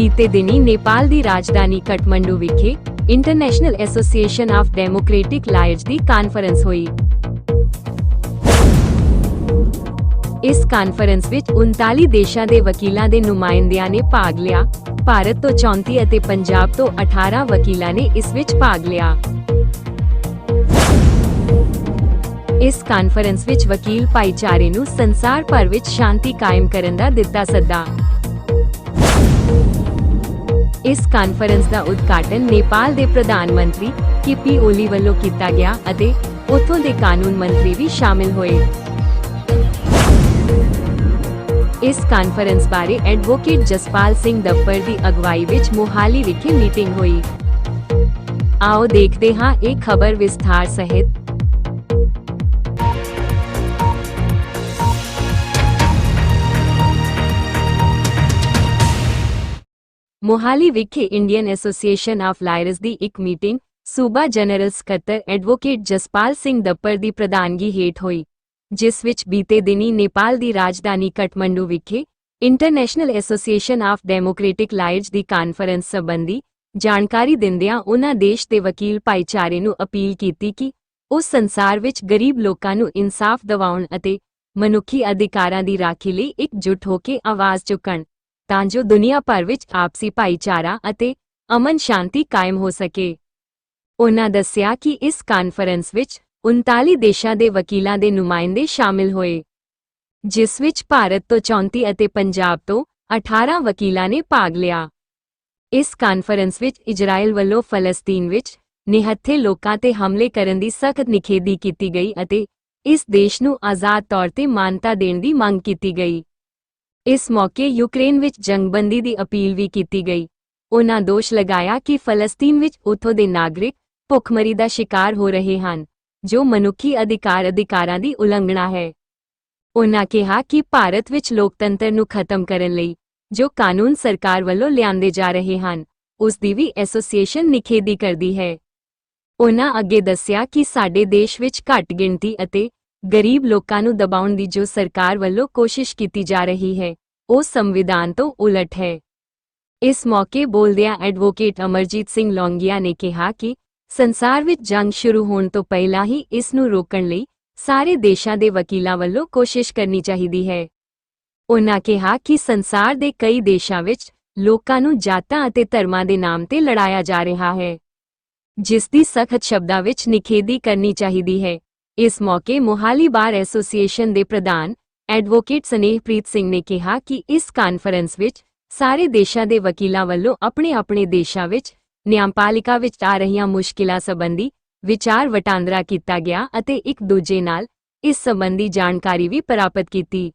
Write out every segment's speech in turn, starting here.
ਬੀਤੇ ਦਿਨੀ ਨੇਪਾਲ ਦੀ ਰਾਜਧਾਨੀ ਕਠਮੰਡੂ ਵਿਖੇ international association of democratic lawyers the conference ਹੋਈ। ਇਸ ਕਾਨਫਰੰਸ ਵਿੱਚ 39 ਦੇਸ਼ਾਂ ਦੇ ਵਕੀਲਾਂ ਦੇ ਨੁਮਾਇੰਦਿਆਂ ਨੇ ਭਾਗ ਲਿਆ। ਭਾਰਤ ਤੋਂ 34 ਅਤੇ ਪੰਜਾਬ ਤੋਂ 18 ਵਕੀਲਾਂ ਨੇ ਇਸ ਵਿੱਚ ਭਾਗ ਲਿਆ। ਇਸ ਕਾਨਫਰੰਸ ਵਿੱਚ ਵਕੀਲ ਭਾਈਚਾਰੇ ਨੂੰ ਸੰਸਾਰ ਭਰ ਵਿੱਚ ਸ਼ਾਂਤੀ ਕਾਇਮ ਕਰਨ ਦਾ ਦਿੱਤਾ ਸੱਦਾ। ਇਸ ਕਾਨਫਰੰਸ ਦਾ ਉਦਘਾਟਨ ਨੇਪਾਲ ਦੇ ਪ੍ਰਧਾਨ ਮੰਤਰੀ ਕੀਪੀ ਓਲੀ ਵੱਲੋਂ ਕੀਤਾ ਗਿਆ ਅਤੇ ਉੱਥੋਂ ਦੇ ਕਾਨੂੰਨ ਮੰਤਰੀ ਵੀ ਸ਼ਾਮਿਲ ਹੋਏ। ਇਸ ਕਾਨਫਰੰਸ ਬਾਰੇ ਐਡਵੋਕੇਟ ਜਸਪਾਲ ਸਿੰਘ ਦੱਪਰ ਦੀ ਅਗਵਾਈ ਵਿੱਚ ਮੋਹਾਲੀ ਵਿਖੇ ਮੀਟਿੰਗ ਹੋਈ। ਆਓ ਦੇਖਦੇ ਹਾਂ ਇਹ ਖਬਰ ਵਿਸਥਾਰ ਸਹਿਤ ਮੋਹਾਲੀ ਵਿਖੇ ਇੰਡੀਅਨ ਐਸੋਸੀਏਸ਼ਨ ਆਫ ਲਾਇਰਸ ਦੀ ਇੱਕ ਮੀਟਿੰਗ, ਸੂਬਾ ਜਨਰਲ ਸਕੱਤਰ ਐਡਵੋਕੇਟ ਜਸਪਾਲ ਸਿੰਘ ਦੱਪਰ ਦੀ ਪ੍ਰਧਾਨਗੀ ਹੇਠ ਹੋਈ, ਜਿਸ ਵਿੱਚ ਬੀਤੇ ਦਿਨੀ ਨੇਪਾਲ ਦੀ ਰਾਜਧਾਨੀ ਕਠਮੰਡੂ ਵਿਖੇ international association of democratic lawyers the conference ਸੰਬੰਧੀ ਜਾਣਕਾਰੀ ਦਿੰਦਿਆਂ ਉਨ੍ਹਾਂ ਦੇਸ਼ ਦੇ ਵਕੀਲ ਭਾਈਚਾਰੇ ਨੂੰ ਅਪੀਲ ਕੀਤੀ ਕਿ ਉਹ ਸੰਸਾਰ ਵਿੱਚ ਗਰੀਬ ਲੋਕਾਂ ਨੂੰ ਇਨਸਾਫ ਦਿਵਾਉਣ ਅਤੇ ਮਨੁੱਖੀ ਅਧਿਕਾਰਾਂ ਦੀ ਰਾਖੀ ਲਈ ਇਕਜੁੱਟ ਹੋ ਕੇ ਆਵਾਜ਼ ਚੁੱਕਣ। ਤਾਂ ਜੋ ਦੁਨੀਆ ਭਰ ਵਿੱਚ ਆਪਸੀ ਭਾਈਚਾਰਾ ਅਤੇ ਅਮਨ ਸ਼ਾਂਤੀ ਕਾਇਮ ਹੋ ਸਕੇ। ਉਹਨਾਂ ਦੱਸਿਆ ਕਿ ਇਸ ਕਾਨਫਰੰਸ ਵਿੱਚ 39 ਦੇਸ਼ਾਂ ਦੇ ਵਕੀਲਾਂ ਦੇ ਨੁਮਾਇੰਦੇ ਸ਼ਾਮਿਲ ਹੋਏ, ਜਿਸ ਵਿੱਚ ਭਾਰਤ ਤੋਂ 34 ਅਤੇ ਪੰਜਾਬ ਤੋਂ 18 ਵਕੀਲਾਂ ਨੇ ਭਾਗ ਲਿਆ। ਇਸ ਕਾਨਫਰੰਸ ਵਿੱਚ ਇਜ਼ਰਾਈਲ ਵੱਲੋਂ ਫਲਸਤੀਨ ਵਿੱਚ ਨਿਹੱਥੇ ਲੋਕਾਂ ਤੇ ਹਮਲੇ ਕਰਨ ਦੀ ਸਖਤ ਨਿਖੇਧੀ ਕੀਤੀ ਗਈ ਅਤੇ ਇਸ ਦੇਸ਼ ਨੂੰ ਆਜ਼ਾਦ ਤੌਰ ਤੇ ਮਾਨਤਾ ਦੇਣ ਦੀ ਮੰਗ ਕੀਤੀ ਗਈ। ਇਸ ਮੌਕੇ ਯੂਕਰੇਨ ਵਿੱਚ ਜੰਗਬੰਦੀ ਦੀ ਅਪੀਲ ਵੀ ਕੀਤੀ ਗਈ। ਉਨ੍ਹਾਂ ਦੋਸ਼ ਲਗਾਇਆ ਕਿ ਫਲਸਤੀਨ ਵਿੱਚ ਉਥੋਂ ਦੇ ਨਾਗਰਿਕ ਭੁੱਖਮਰੀ ਦਾ ਸ਼ਿਕਾਰ ਹੋ ਰਹੇ ਹਨ, ਜੋ ਮਨੁੱਖੀ ਅਧਿਕਾਰ ਅਧਿਕਾਰਾਂ ਦੀ ਉਲੰਘਣਾ ਹੈ। ਉਨ੍ਹਾਂ ਕਿਹਾ ਕਿ ਭਾਰਤ ਵਿੱਚ ਲੋਕਤੰਤਰ ਨੂੰ ਖਤਮ ਕਰਨ ਲਈ ਜੋ ਕਾਨੂੰਨ ਸਰਕਾਰ ਵੱਲੋਂ ਲਿਆਂਦੇ ਜਾ ਰਹੇ ਹਨ, ਉਸ ਦੀ ਵੀ ਐਸੋਸੀਏਸ਼ਨ ਨਿਖੇਧੀ ਕਰਦੀ ਹੈ। ਉਹਨਾਂ ਅੱਗੇ ਦੱਸਿਆ ਕਿ ਸਾਡੇ ਦੇਸ਼ ਵਿੱਚ ਘੱਟ ਗਿਣਤੀ ਅਤੇ ਗਰੀਬ ਲੋਕਾਂ ਨੂੰ ਦਬਾਉਣ ਦੀ ਜੋ ਸਰਕਾਰ ਵੱਲੋਂ ਕੋਸ਼ਿਸ਼ ਕੀਤੀ ਜਾ ਰਹੀ ਹੈ, ਉਹ ਸੰਵਿਧਾਨ ਤੋਂ ਉਲਟ ਹੈ। ਇਸ ਮੌਕੇ ਬੋਲਦਿਆਂ ਐਡਵੋਕੇਟ ਅਮਰਜੀਤ ਸਿੰਘ ਲੌਂਗੀਆ ਨੇ ਕਿਹਾ ਕਿ ਸੰਸਾਰ ਵਿੱਚ ਜੰਗ ਸ਼ੁਰੂ ਹੋਣ ਤੋਂ ਪਹਿਲਾਂ ਹੀ ਇਸ ਨੂੰ ਰੋਕਣ ਲਈ ਸਾਰੇ ਦੇਸ਼ਾਂ ਦੇ ਵਕੀਲਾਂ ਵੱਲੋਂ ਕੋਸ਼ਿਸ਼ ਕਰਨੀ ਚਾਹੀਦੀ ਹੈ। ਉਹਨਾਂ ਕਿਹਾ ਕਿ ਸੰਸਾਰ ਦੇ ਕਈ ਦੇਸ਼ਾਂ ਵਿੱਚ ਲੋਕਾਂ ਨੂੰ ਜਾਤਾਂ ਅਤੇ ਧਰਮਾਂ ਦੇ ਨਾਮ ਤੇ ਲੜਾਇਆ ਜਾ ਰਿਹਾ ਹੈ, ਜਿਸ ਦੀ ਸਖਤ ਸ਼ਬਦਾਂ ਵਿੱਚ ਨਿਖੇਧੀ ਕਰਨੀ ਚਾਹੀਦੀ ਹੈ। ਇਸ ਮੌਕੇ ਮੋਹਾਲੀ ਬਾਰ ਐਸੋਸੀਏਸ਼ਨ ਦੇ ਪ੍ਰਧਾਨ ਐਡਵੋਕੇਟ ਸਨੇਹਪ੍ਰੀਤ ਸਿੰਘ ਨੇ ਕਿਹਾ ਕਿ ਇਸ ਕਾਨਫਰੰਸ ਵਿੱਚ ਸਾਰੇ ਦੇਸ਼ਾਂ ਦੇ ਵਕੀਲਾਂ ਵੱਲੋਂ ਆਪਣੇ-ਆਪਣੇ ਦੇਸ਼ਾਂ ਵਿੱਚ, ਨਿਆਂਪਾਲਿਕਾ ਵਿੱਚ ਆ ਰਹੀਆਂ ਮੁਸ਼ਕਿਲਾਂ ਸੰਬੰਧੀ ਵਿਚਾਰ ਵਟਾਂਦਰਾ ਕੀਤਾ ਗਿਆ ਅਤੇ ਇੱਕ ਦੂਜੇ ਨਾਲ ਇਸ ਸੰਬੰਧੀ ਜਾਣਕਾਰੀ ਵੀ ਪ੍ਰਾਪਤ ਕੀਤੀ।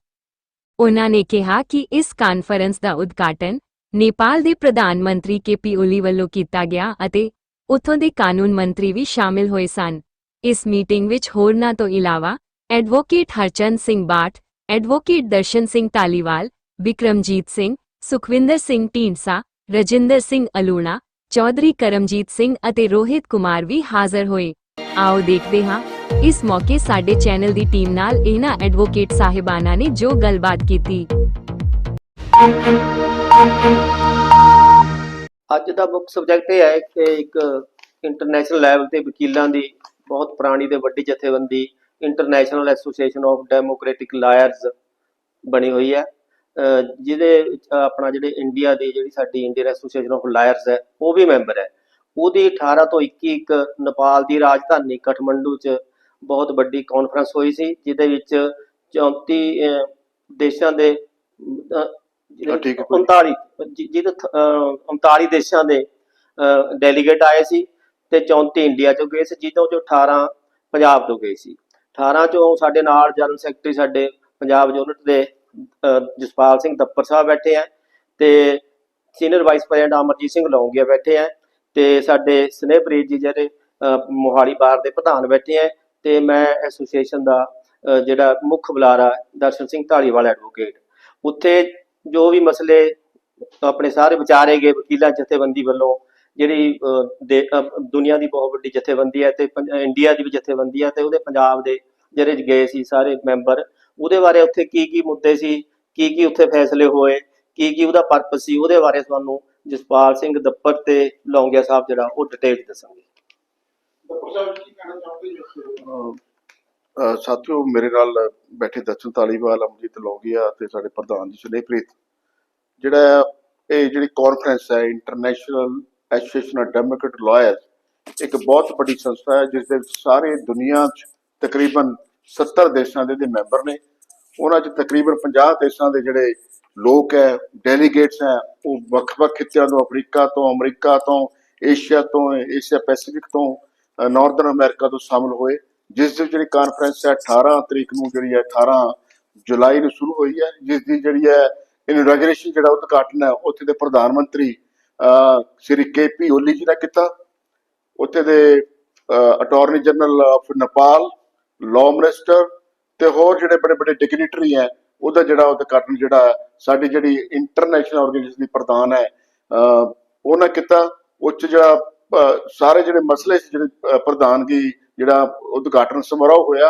ਉਹਨਾਂ ਨੇ ਕਿਹਾ ਕਿ ਇਸ ਕਾਨਫਰੰਸ ਦਾ ਉਦਘਾਟਨ ਨੇਪਾਲ ਦੇ ਪ੍ਰਧਾਨ ਮੰਤਰੀ ਕੇਪੀ ਓਲੀ ਵੱਲੋਂ ਕੀਤਾ ਗਿਆ ਅਤੇ ਉੱਥੋਂ ਦੇ ਕਾਨੂੰਨ ਮੰਤਰੀ ਵੀ ਸ਼ਾਮਿਲ ਹੋਏ ਸਨ। ਇਸ ਮੀਟਿੰਗ ਵਿੱਚ ਹੋਰਨਾਂ ਤੋਂ ਇਲਾਵਾ ਐਡਵੋਕੇਟ ਹਰਚੰਦ ਸਿੰਘ ਬਾਠ, ਐਡਵੋਕੇਟ ਦਰਸ਼ਨ ਸਿੰਘ ਤਾਲੀਵਾਲ ਵਿਕਰਮਜੀਤ ਸਿੰਘ, ਸੁਖਵਿੰਦਰ ਸਿੰਘ ਢੀਂਡਸਾ, ਰਜਿੰਦਰ ਸਿੰਘ ਅਲੂਣਾ, ਚੌਧਰੀ ਕਰਮਜੀਤ ਸਿੰਘ ਅਤੇ ਰੋਹਿਤ ਕੁਮਾਰ ਵੀ ਹਾਜ਼ਰ ਹੋਏ। ਆਓ ਦੇਖਦੇ ਹਾਂ, ਇਸ ਮੌਕੇ ਸਾਡੇ ਚੈਨਲ ਦੀ ਟੀਮ ਨਾਲ ਇਹਨਾਂ ਐਡਵੋਕੇਟ ਸਾਹਿਬਾਨਾਂ ਨੇ ਜੋ ਗੱਲਬਾਤ ਕੀਤੀ। ਅੱਜ ਦਾ ਮੁੱਖ ਸਬਜੈਕਟ ਇਹ ਹੈ ਕਿ ਇੱਕ ਇੰਟਰਨੈਸ਼ਨਲ ਲੈਵਲ ਤੇ ਵਕੀਲਾਂ ਦੀ ਬਹੁਤ ਪੁਰਾਣੀ ਤੇ ਵੱਡੀ ਜਥੇਬੰਦੀ international association of democratic lawyers ਬਣੀ ਹੋਈ ਹੈ। ਜਿਹਦੇ ਆਪਣਾ ਜਿਹੜੇ ਇੰਡੀਆ ਦੀ ਜਿਹੜੀ ਸਾਡੀ ਇੰਡੀਅਨ ਐਸੋਸੀਏਸ਼ਨ ਆਫ ਲਾਇਰਸ ਹੈ ਉਹ ਵੀ ਮੈਂਬਰ ਹੈ। ਉਹਦੀ 18 ਤੋਂ 21 ਇੱਕ ਨੇਪਾਲ ਦੀ ਰਾਜਧਾਨੀ ਕਠਮੰਡੂ 'ਚ ਬਹੁਤ ਵੱਡੀ ਕਾਨਫਰੰਸ ਹੋਈ ਸੀ ਜਿਹਦੇ ਵਿੱਚ 34 ਅਹ, ਦੇਸ਼ਾਂ ਦੇ ਅਹ, ਹਾਂ, ਠੀਕ ਹੈ, ਕੋਈ 39 ਜਿ- ਜਿਹਦੇ ਥ- ਅਹ, 39 ਦੇਸ਼ਾਂ ਦੇ ਡੈਲੀਗੇਟ ਆਏ ਸੀ। ਤੇ 34 ਇੰਡੀਆ ਚੋਂ ਗਏ ਸੀ ਜਿਹਦੇ ਚੋਂ 18 ਪੰਜਾਬ ਤੋਂ ਗਏ ਸੀ। 18 ਚੋਂ ਸਾਡੇ ਨਾਲ ਜਨਰਲ ਸੈਕਟਰੀ ਸਾਡੇ ਪੰਜਾਬ ਯੂਨਿਟ ਦੇ ਜਸਪਾਲ ਸਿੰਘ ਦੱਪਰ ਸਾਹਿਬ ਬੈਠੇ ਆ ਤੇ senior vice president Amarjit Singh Longia ਬੈਠੇ ਆ ਤੇ ਸਾਡੇ ਸਨੇਹਪ੍ਰੀਤ ਜੀ ਜਿਹੜੇ ਮੋਹਾਲੀ ਬਾਰ ਦੇ ਪ੍ਰਧਾਨ ਬੈਠੇ ਆ ਤੇ ਮੈਂ ਐਸੋਸੀਏਸ਼ਨ ਦਾ ਜਿਹੜਾ ਮੁੱਖ ਬੁਲਾਰਾ ਦਰਸ਼ਨ ਸਿੰਘ ਢਾਲੀਵਾਲ ਐਡਵੋਕੇਟ। ਉੱਥੇ ਜੋ ਵੀ ਮਸਲੇ ਆਪਣੇ ਸਾਰੇ ਵਿਚਾਰੇ ਗਏ ਵਕੀਲਾਂ, ਜਥੇਬੰਦੀ ਵੱਲੋਂ ਜਿਹੜੀ ਦੁਨੀਆ ਦੀ ਬਹੁਤ ਵੱਡੀ ਜਥੇਬੰਦੀ ਹੈ ਤੇ ਇੰਡੀਆ ਦੀ ਵੀ ਜਥੇਬੰਦੀ ਹੈ ਤੇ ਉਹਦੇ ਪੰਜਾਬ ਦੇ ਜਿਹੜੇ ਗਏ ਸੀ ਸਾਰੇ ਮੈਂਬਰ ਉਹਦੇ ਬਾਰੇ ਉੱਥੇ ਕੀ ਕੀ ਮੁੱਦੇ ਸੀ ਕੀ ਕੀ ਉੱਥੇ ਫੈਸਲੇ ਹੋਏ ਕੀ ਕੀ ਉਹਦਾ ਪਰਪਸ ਸੀ ਉਹਦੇ ਬਾਰੇ ਤੁਹਾਨੂੰ ਜਸਪਾਲ ਸਿੰਘ ਦੱਪਰ ਤੇ ਲੌਂਗਿਆ ਸਾਹਿਬ ਜਿਹੜਾ ਉਹ ਡਿਟੇਲ ਸਾਹਿਬ ਕੀ ਕਹਿਣਾ ਚਾਹੁੰਦੇ ਜੀ ਅਹ ਸਾਥੀਓ ਮੇਰੇ ਨਾਲ ਬੈਠੇ ਦਰਸ਼ਨ ਧਾਲੀਵਾਲ ਅਮਜੀਤ ਲੋਗੀਆ ਤੇ ਸਾਡੇ ਪ੍ਰਧਾਨ ਜੀ ਸੁਨੇਪ੍ਰੀਤ ਜਿਹੜਾ ਇਹ ਜਿਹੜੀ ਕਾਨਫਰੰਸ ਹੈ international association of democrat lawyers ਇੱਕ ਬਹੁਤ ਵੱਡੀ ਸੰਸਥਾ ਹੈ, ਜਿਸ ਦੇ ਵਿੱਚ ਸਾਰੇ ਦੁਨੀਆ 'ਚ ਤਕਰੀਬਨ 70 ਦੇਸ਼ਾਂ ਦੇ ਦੇ ਮੈਂਬਰ ਨੇ। ਉਹਨਾਂ 'ਚ ਤਕਰੀਬਨ 50 ਦੇਸ਼ਾਂ ਦੇ ਜਿਹੜੇ ਲੋਕ ਹੈ ਡੈਲੀਗੇਟਸ ਹੈ, ਉਹ ਵੱਖ-ਵੱਖ ਖਿੱਤਿਆਂ ਤੋਂ, ਅਫਰੀਕਾ ਤੋਂ, ਅਮਰੀਕਾ ਤੋਂ, ਏਸ਼ੀਆ ਤੋਂ, ਏਸ਼ੀਆ ਪੈਸੀਫਿਕ ਤੋਂ ਨਾਰਥਰਨ ਅਮਰੀਕਾ ਤੋਂ ਸ਼ਾਮਲ ਹੋਏ, ਜਿਸ ਦੀ ਜਿਹੜੀ ਕਾਨਫਰੰਸ ਹੈ 18 ਤਰੀਕ ਨੂੰ ਜਿਹੜੀ ਹੈ 18 ਜੁਲਾਈ ਨੂੰ ਸ਼ੁਰੂ ਹੋਈ ਹੈ, ਜਿਸ ਦੀ ਜਿਹੜੀ ਹੈ ਇਨੋਗ੍ਰੇਸ਼ਨ ਜਿਹੜਾ ਉਦਘਾਟਨ ਹੈ, ਉੱਥੇ ਦੇ ਪ੍ਰਧਾਨ ਮੰਤਰੀ ਸ਼੍ਰੀ ਕੇਪੀ ਓਲੀ ਜੀ ਨੇ ਕੀਤਾ। ਉੱਥੇ ਦੇ attorney general of Nepal law minister ਤੇ ਹੋਰ ਜਿਹੜੇ ਬੜੇ ਬੜੇ ਡਿਗਨਿਟਰੀ ਹੈ ਉਹਦਾ ਜਿਹੜਾ ਉਦਘਾਟਨ ਜਿਹੜਾ ਸਾਡੀ ਜਿਹੜੀ ਇੰਟਰਨੈਸ਼ਨਲ ਆਰਗੇਨਾਈਜੇਸ਼ਨ ਦੀ ਪ੍ਰਧਾਨ ਹੈ ਅਹ, ਉਹਨਾਂ ਕੀਤਾ। ਉੱਚ ਜਿਹੜਾ ਸਾਰੇ ਜਿਹੜੇ ਮਸਲੇ ਸੀ ਜਿਹੜੇ ਪ੍ਰਧਾਨਗੀ ਜਿਹੜਾ ਉਦਘਾਟਨ ਸਮਾਰੋਹ ਹੋਇਆ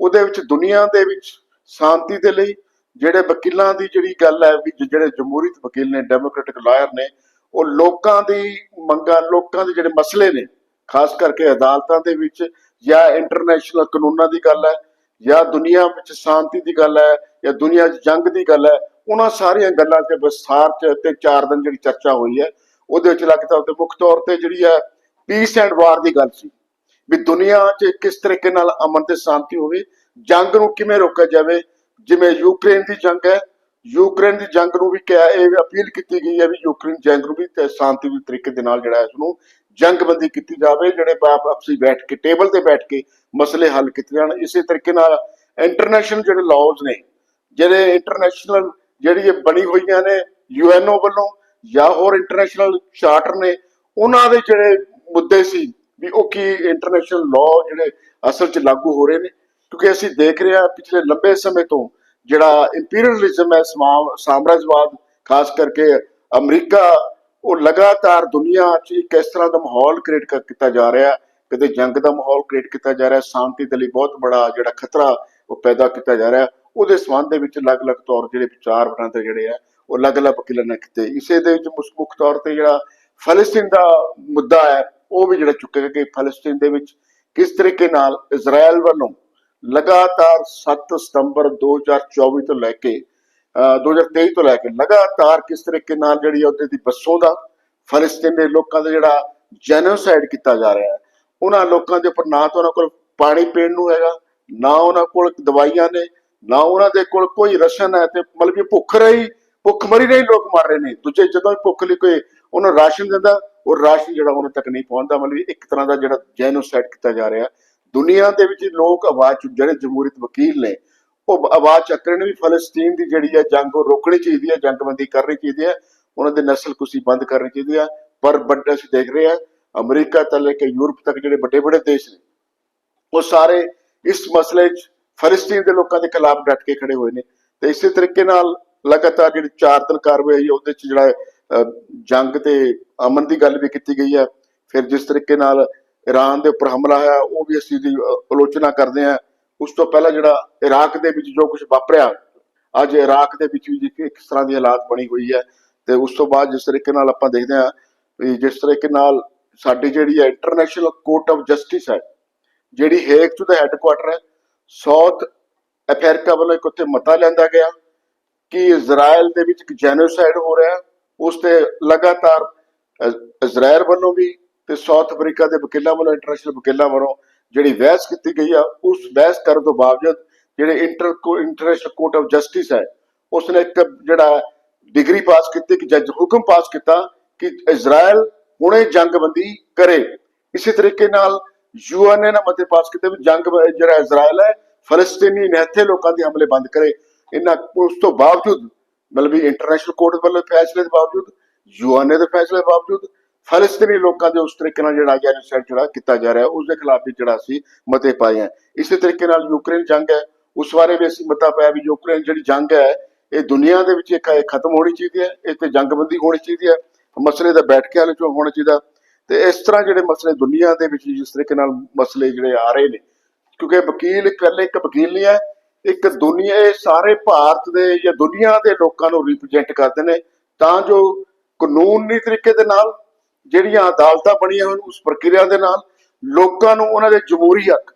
ਉਹਦੇ ਵਿੱਚ ਦੁਨੀਆ ਦੇ ਵਿੱਚ ਸ਼ਾਂਤੀ ਦੇ ਲਈ ਜਿਹੜੇ ਵਕੀਲਾਂ ਦੀ ਜਿਹੜੀ ਗੱਲ ਹੈ ਵੀ ਜਿਹੜੇ ਜਮਹੂਰੀਤ ਵਕੀਲ ਨੇ ਡੈਮੋਕ੍ਰੈਟਿਕ ਲਾਇਰ ਨੇ ਉਹ ਲੋਕਾਂ ਦੀ ਮੰਗਾਂ, ਲੋਕਾਂ ਦੇ ਜਿਹੜੇ ਮਸਲੇ ਨੇ, ਖਾਸ ਕਰਕੇ ਅਦਾਲਤਾਂ ਦੇ ਵਿੱਚ ਜਾਂ ਇੰਟਰਨੈਸ਼ਨਲ ਕਾਨੂੰਨਾਂ ਦੀ ਗੱਲ ਹੈ, ਜਾਂ ਦੁਨੀਆ ਵਿੱਚ ਸ਼ਾਂਤੀ ਦੀ ਗੱਲ ਹੈ, ਜਾਂ ਦੁਨੀਆ 'ਚ ਜੰਗ ਦੀ ਗੱਲ ਹੈ, ਉਹਨਾਂ ਸਾਰੀਆਂ ਗੱਲਾਂ ਤੇ ਵਿਸਥਾਰ 'ਚ ਤੇ ਚਾਰ ਦਿਨ ਜਿਹੜੀ ਚਰਚਾ ਹੋਈ ਹੈ, ਉਹਦੇ ਵਿੱਚ ਲੱਗਦਾ ਤੇ ਮੁੱਖ ਤੌਰ ਤੇ ਜਿਹੜੀ ਹੈ ਪੀਸ ਐਂਡ ਵਾਰ ਦੀ ਗੱਲ ਸੀ, ਵੀ ਦੁਨੀਆ 'ਚ ਕਿਸ ਤਰੀਕੇ ਨਾਲ ਅਮਨ ਤੇ ਸ਼ਾਂਤੀ ਹੋਵੇ, ਜੰਗ ਨੂੰ ਕਿਵੇਂ ਰੋਕਿਆ ਜਾਵੇ, ਜਿਵੇਂ ਯੂਕਰੇਨ ਦੀ ਜੰਗ ਹੈ ਯੂਕਰੇਨ ਦੀ ਜੰਗ ਨੂੰ ਵੀ ਕਿਹਾ, ਇਹ ਅਪੀਲ ਕੀਤੀ ਗਈ ਹੈ ਵੀ ਯੂਕਰੇਨ ਜੰਗ ਨੂੰ ਵੀ ਤੇ ਸ਼ਾਂਤੀ ਤਰੀਕੇ ਦੇ ਨਾਲ ਜਿਹੜਾ ਇਸ ਨੂੰ ਜੰਗਬੰਦੀ ਕੀਤੀ ਜਾਵੇ, ਜਿਹੜੇ ਬਾਪ ਆਪਸੀ ਬੈਠ ਕੇ, ਟੇਬਲ ਤੇ ਬੈਠ ਕੇ ਮਸਲੇ ਹੱਲ ਕੀਤੇ ਜਾਣ। ਇਸੇ ਤਰੀਕੇ ਨਾਲ ਇੰਟਰਨੈਸ਼ਨਲ ਜਿਹੜੇ ਲਾਜ਼ ਨੇ, ਜਿਹੜੇ ਇੰਟਰਨੈਸ਼ਨਲ ਜਿਹੜੀ ਇਹ ਬਣੀ ਹੋਈਆਂ ਨੇ ਯੂਐਨਓ ਵੱਲੋਂ ਜਾਂ ਹੋਰ ਇੰਟਰਨੈਸ਼ਨਲ ਚਾਰਟਰ ਨੇ, ਉਹਨਾਂ ਦੇ ਜਿਹੜੇ ਮੁੱਦੇ ਸੀ ਵੀ ਉਹ ਕੀ ਇੰਟਰਨੈਸ਼ਨਲ ਲਾਅ ਜਿਹੜੇ ਅਸਲ 'ਚ ਲਾਗੂ ਹੋ ਰਹੇ ਨੇ। ਕਿਉਂਕਿ ਅਸੀਂ ਦੇਖ ਰਹੇ ਹਾਂ ਪਿਛਲੇ ਲੰਬੇ ਸਮੇਂ ਤੋਂ ਜਿਹੜਾ ਇੰਪੀਰੀਅਲਿਜ਼ਮ ਹੈ ਸਾਮਰਾਜਵਾਦ, ਖਾਸ ਕਰਕੇ ਅਮਰੀਕਾ, ਉਹ ਲਗਾਤਾਰ ਦੁਨੀਆ 'ਚ ਇੱਕ ਇਸ ਤਰ੍ਹਾਂ ਦਾ ਮਾਹੌਲ ਕ੍ਰੀਏਟ ਕੀਤਾ ਜਾ ਰਿਹਾ ਕਦੇ ਜੰਗ ਦਾ ਮਾਹੌਲ ਕ੍ਰੀਏਟ ਕੀਤਾ ਜਾ ਰਿਹਾ ਸ਼ਾਂਤੀ ਦੇ ਲਈ ਬਹੁਤ ਬੜਾ ਜਿਹੜਾ ਖਤਰਾ ਉਹ ਪੈਦਾ ਕੀਤਾ ਜਾ ਰਿਹਾ ਉਹਦੇ ਸੰਬੰਧ ਦੇ ਵਿੱਚ ਅਲੱਗ-ਅਲੱਗ ਤੌਰ ਜਿਹੜੇ ਵਿਚਾਰ ਵਟਾਂਦਰੇ ਜਿਹੜੇ ਆ ਉਹ ਅਲੱਗ-ਅਲੱਗ ਵਕੀਲਾਂ ਨੇ ਕੀਤੇ। ਇਸੇ ਦੇ ਵਿੱਚ ਮੁੱਖ- ਮੁੱਖ ਤੌਰ ਤੇ ਜਿਹੜਾ ਫਲਸਤੀਨ ਦਾ ਮੁੱਦਾ ਹੈ, ਉਹ ਵੀ ਜਿਹੜਾ ਚੁੱਕਿਆ ਕਿ ਫਲਸਤੀਨ ਦੇ ਵਿੱਚ ਕਿਸ ਤਰੀਕੇ ਨਾਲ ਇਜ਼ਰਾਈਲ ਵੱਲੋਂ ਲਗਾਤਾਰ 7 ਸਤੰਬਰ 2024 ਤੋਂ ਲੈ ਕੇ ਅਹ 2023 ਤੋਂ ਲੈ ਕੇ ਲਗਾਤਾਰ ਕਿਸ ਤਰੀਕੇ ਨਾਲ ਜਿਹੜੀ ਆ ਉਹਦੇ ਦੀ ਬੱਸੋਂ ਦਾ ਫਲਸਤੀਨ ਦੇ ਲੋਕਾਂ ਦਾ ਜਿਹੜਾ ਜੈਨੋਸਾਈਡ ਕੀਤਾ ਜਾ ਰਿਹਾ ਹੈ, ਉਹਨਾਂ ਲੋਕਾਂ ਦੇ ਉੱਪਰ ਨਾ ਤਾਂ ਉਹਨਾਂ ਕੋਲ ਪਾਣੀ ਪੀਣ ਨੂੰ ਹੈਗਾ, ਨਾ ਉਹਨਾਂ ਕੋਲ ਦਵਾਈਆਂ ਨੇ, ਨਾ ਉਹਨਾਂ ਦੇ ਕੋਲ ਕੋਈ ਰਸ਼ਨ ਹੈ ਤੇ ਮਤਲਬ ਕਿ ਭੁੱਖ ਰਹੀ, ਭੁੱਖ ਮਰੀ ਰਹੀ ਲੋਕ ਮਰ ਰਹੇ ਨੇ। ਦੂਜੇ ਜਦੋਂ ਵੀ ਭੁੱਖ ਲਈ ਕੋਈ ਉਹਨੂੰ ਰਾਸ਼ਨ ਦਿੰਦਾ, ਉਹ ਰਾਸ਼ਨ ਜਿਹੜਾ ਉਹਨਾਂ ਤੱਕ ਨਹੀਂ ਪਹੁੰਚਦਾ, ਮਤਲਬ ਇੱਕ ਤਰ੍ਹਾਂ ਦਾ ਜਿਹੜਾ ਜੈਨੋਸਾਈਡ ਕੀਤਾ ਜਾ ਰਿਹਾ ਦੁਨੀਆ ਦੇ ਵਿੱਚ ਲੋਕ ਆਵਾਜ਼ ਚੁੱਕ ਜਿਹੜੇ ਜਮਹੂਰੀਅਤ ਵਕੀਲ ਨੇ ਉਹ ਆਵਾਜ਼ ਚੱਕ ਰਹੇ ਨੇ ਵੀ ਫਲਸਤੀਨ ਦੀ ਜਿਹੜੀ ਹੈ ਜੰਗ ਉਹ ਰੋਕਣੀ ਚਾਹੀਦੀ ਹੈ ਜੰਗਬੰਦੀ ਕਰਨੀ ਚਾਹੀਦੀ ਹੈ ਉਹਨਾਂ ਦੇ ਨਸਲਕੁਸ਼ੀ ਬੰਦ ਕਰਨੀ ਚਾਹੀਦੀ ਹੈ ਪਰ ਵੱਡੇ ਅਸੀਂ ਦੇਖ ਰਹੇ ਹਾਂ ਅਮਰੀਕਾ ਤੋਂ ਲੈ ਕੇ ਯੂਰਪ ਤੱਕ ਜਿਹੜੇ ਵੱਡੇ ਵੱਡੇ ਦੇਸ਼ ਨੇ ਉਹ ਸਾਰੇ ਇਸ ਮਸਲੇ 'ਚ ਫਲਸਤੀਨ ਦੇ ਲੋਕਾਂ ਦੇ ਖਿਲਾਫ ਡਟ ਕੇ ਖੜੇ ਹੋਏ ਨੇ ਤੇ ਇਸੇ ਤਰੀਕੇ ਨਾਲ ਲਗਾਤਾਰ ਜਿਹੜੀ ਚਾਰ ਦਿਨ ਕਾਰਵਾਈ ਹੋਈ ਉਹਦੇ 'ਚ ਜਿਹੜਾ ਅਹ, ਜੰਗ ਤੇ ਅਮਨ ਦੀ ਗੱਲ ਵੀ ਕੀਤੀ ਗਈ ਹੈ ਫਿਰ ਜਿਸ ਤਰੀਕੇ ਨਾਲ ਈਰਾਨ ਦੇ ਉੱਪਰ ਹਮਲਾ ਹੋਇਆ, ਉਹ ਵੀ ਅਸੀਂ ਦੀ ਆਲੋਚਨਾ ਕਰਦੇ ਹਾਂ ਉਸ ਤੋਂ ਪਹਿਲਾਂ ਜਿਹੜਾ ਇਰਾਕ ਦੇ ਵਿੱਚ ਜੋ ਕੁਝ ਵਾਪਰਿਆ, ਅੱਜ ਇਰਾਕ ਦੇ ਵਿੱਚ ਵੀ ਜੀ ਕਿਸ ਤਰ੍ਹਾਂ ਦੀ ਹਾਲਾਤ ਬਣੀ ਹੋਈ ਹੈ। ਤੇ ਉਸ ਤੋਂ ਬਾਅਦ ਜਿਸ ਤਰੀਕੇ ਨਾਲ ਆਪਾਂ ਦੇਖਦੇ ਹਾਂ ਵੀ ਜਿਸ ਤਰੀਕੇ ਨਾਲ ਸਾਡੀ ਜਿਹੜੀ ਹੈ ਇੰਟਰਨੈਸ਼ਨਲ ਕੋਰਟ ਆਫ ਜਸਟਿਸ ਹੈ, ਜਿਹੜੀ ਹੇਗ ਚ ਦਾ ਹੈੱਡਕੁਆਟਰ ਹੈ ਸਾਊਥ ਅਫਰੀਕਾ ਵੱਲੋਂ ਇੱਕ ਉੱਥੇ ਮਤਾ ਲਿਆਂਦਾ ਗਿਆ ਕਿ ਇਜ਼ਰਾਈਲ ਦੇ ਵਿੱਚ ਇੱਕ ਜੈਨੋਸਾਈਡ ਹੋ ਰਿਹਾ ਉਸ ਤੇ ਲਗਾਤਾਰ ਇਜ਼- ਇਜ਼ਰਾਈਲ ਵੱਲੋਂ ਵੀ ਤੇ ਸਾਊਥ ਅਫਰੀਕਾ ਦੇ ਵਕੀਲਾਂ ਵੱਲੋਂ ਇੰਟਰਨੈਸ਼ਨਲ ਵਕੀਲਾਂ ਵੱਲੋਂ ਜਿਹੜੀ ਬਹਿਸ ਕੀਤੀ ਗਈ ਆ, ਉਸ ਬਹਿਸ ਕਰਨ ਤੋਂ ਬਾਵਜੂਦ ਜਿਹੜੇ inter international court of justice ਹੈ ਉਸ ਨੇ ਇੱਕ ਜਿਹੜਾ ਡਿਗਰੀ ਪਾਸ ਕੀਤੀ ਕਿ ਜੱਜ ਹੁਕਮ ਪਾਸ ਕੀਤਾ ਕਿ ਇਜ਼ਰਾਈਲ ਹੁਣੇ ਜੰਗਬੰਦੀ ਕਰੇ। ਇਸੇ ਤਰੀਕੇ ਨਾਲ ਯੂਐਨ ਨੇ ਮਤੇ ਪਾਸ ਕੀਤੇ ਵੀ ਜੰਗ, ਜਿਹੜਾ ਇਜ਼ਰਾਈਲ ਹੈ, ਫਲਸਤੀਨੀ ਨਿਹੱਥੇ ਲੋਕਾਂ ਦੇ ਹਮਲੇ ਬੰਦ ਕਰੇ। ਇਹਨਾਂ, ਉਸ ਤੋਂ ਬਾਵਜੂਦ ਮਤਲਬ ਵੀ ਇੰਟਰਨੈਸ਼ਨਲ ਕੋਰਟ ਵੱਲੋਂ ਫੈਸਲੇ ਦੇ ਬਾਵਜੂਦ ਯੂਐਨ ਦੇ ਫੈਸਲੇ ਦੇ ਬਾਵਜੂਦ ਫਲਸਤੀਨੀ ਲੋਕਾਂ ਦੇ ਉਸ ਤਰੀਕੇ ਨਾਲ ਜਿਹੜਾ ਜੈਨੋਸਾਈਡ ਜਿਹੜਾ ਕੀਤਾ ਜਾ ਰਿਹਾ, ਉਸ ਦੇ ਖਿਲਾਫ ਵੀ ਜਿਹੜਾ ਅਸੀਂ ਮਤੇ ਪਾਏ ਆ ਇਸੇ ਤਰੀਕੇ ਨਾਲ ਯੂਕਰੇਨ ਜੰਗ ਹੈ। ਉਸ ਬਾਰੇ ਵੀ ਅਸੀਂ ਮਤਾ ਪਾਇਆ ਵੀ ਯੂਕਰੇਨ ਜਿਹੜੀ ਜੰਗ ਹੈ, ਇਹ ਦੁਨੀਆ ਦੇ ਵਿੱਚ ਇੱਕ ਇਹ ਖਤਮ ਹੋਣੀ ਚਾਹੀਦੀ ਹੈ, ਇਹ ਤੇ ਜੰਗਬੰਦੀ ਹੋਣੀ ਚਾਹੀਦੀ ਹੈ, ਮਸਲੇ ਦਾ ਬੈਠ ਕੇ ਹੱਲ ਹੋਣਾ ਚਾਹੀਦਾ। ਤੇ ਇਸ ਤਰ੍ਹਾਂ ਜਿਹੜੇ ਮਸਲੇ ਦੁਨੀਆ ਦੇ ਵਿੱਚ ਜਿਸ ਤਰੀਕੇ ਨਾਲ ਮਸਲੇ ਜਿਹੜੇ ਆ ਰਹੇ ਨੇ, ਕਿਉਂਕਿ ਵਕੀਲ ਇਕੱਲੇ ਇੱਕ ਵਕੀਲ ਨਹੀਂ ਹੈ, ਇੱਕ ਦੁਨੀਆ, ਇਹ ਸਾਰੇ ਭਾਰਤ ਦੇ ਜਾਂ ਦੁਨੀਆ ਦੇ ਲੋਕਾਂ ਨੂੰ ਰਿਪਰੈਜ਼ੈਂਟ ਕਰਦੇ ਨੇ। ਤਾਂ ਜੋ ਕਾਨੂੰਨੀ ਤਰੀਕੇ ਦੇ ਨਾਲ ਜਿਹੜੀਆਂ ਅਦਾਲਤਾਂ ਬਣੀਆਂ ਹੋਣ, ਉਸ ਪ੍ਰਕਿਰਿਆ ਦੇ ਨਾਲ ਲੋਕਾਂ ਨੂੰ ਉਹਨਾਂ ਦੇ ਜਮਹੂਰੀ ਹੱਕ,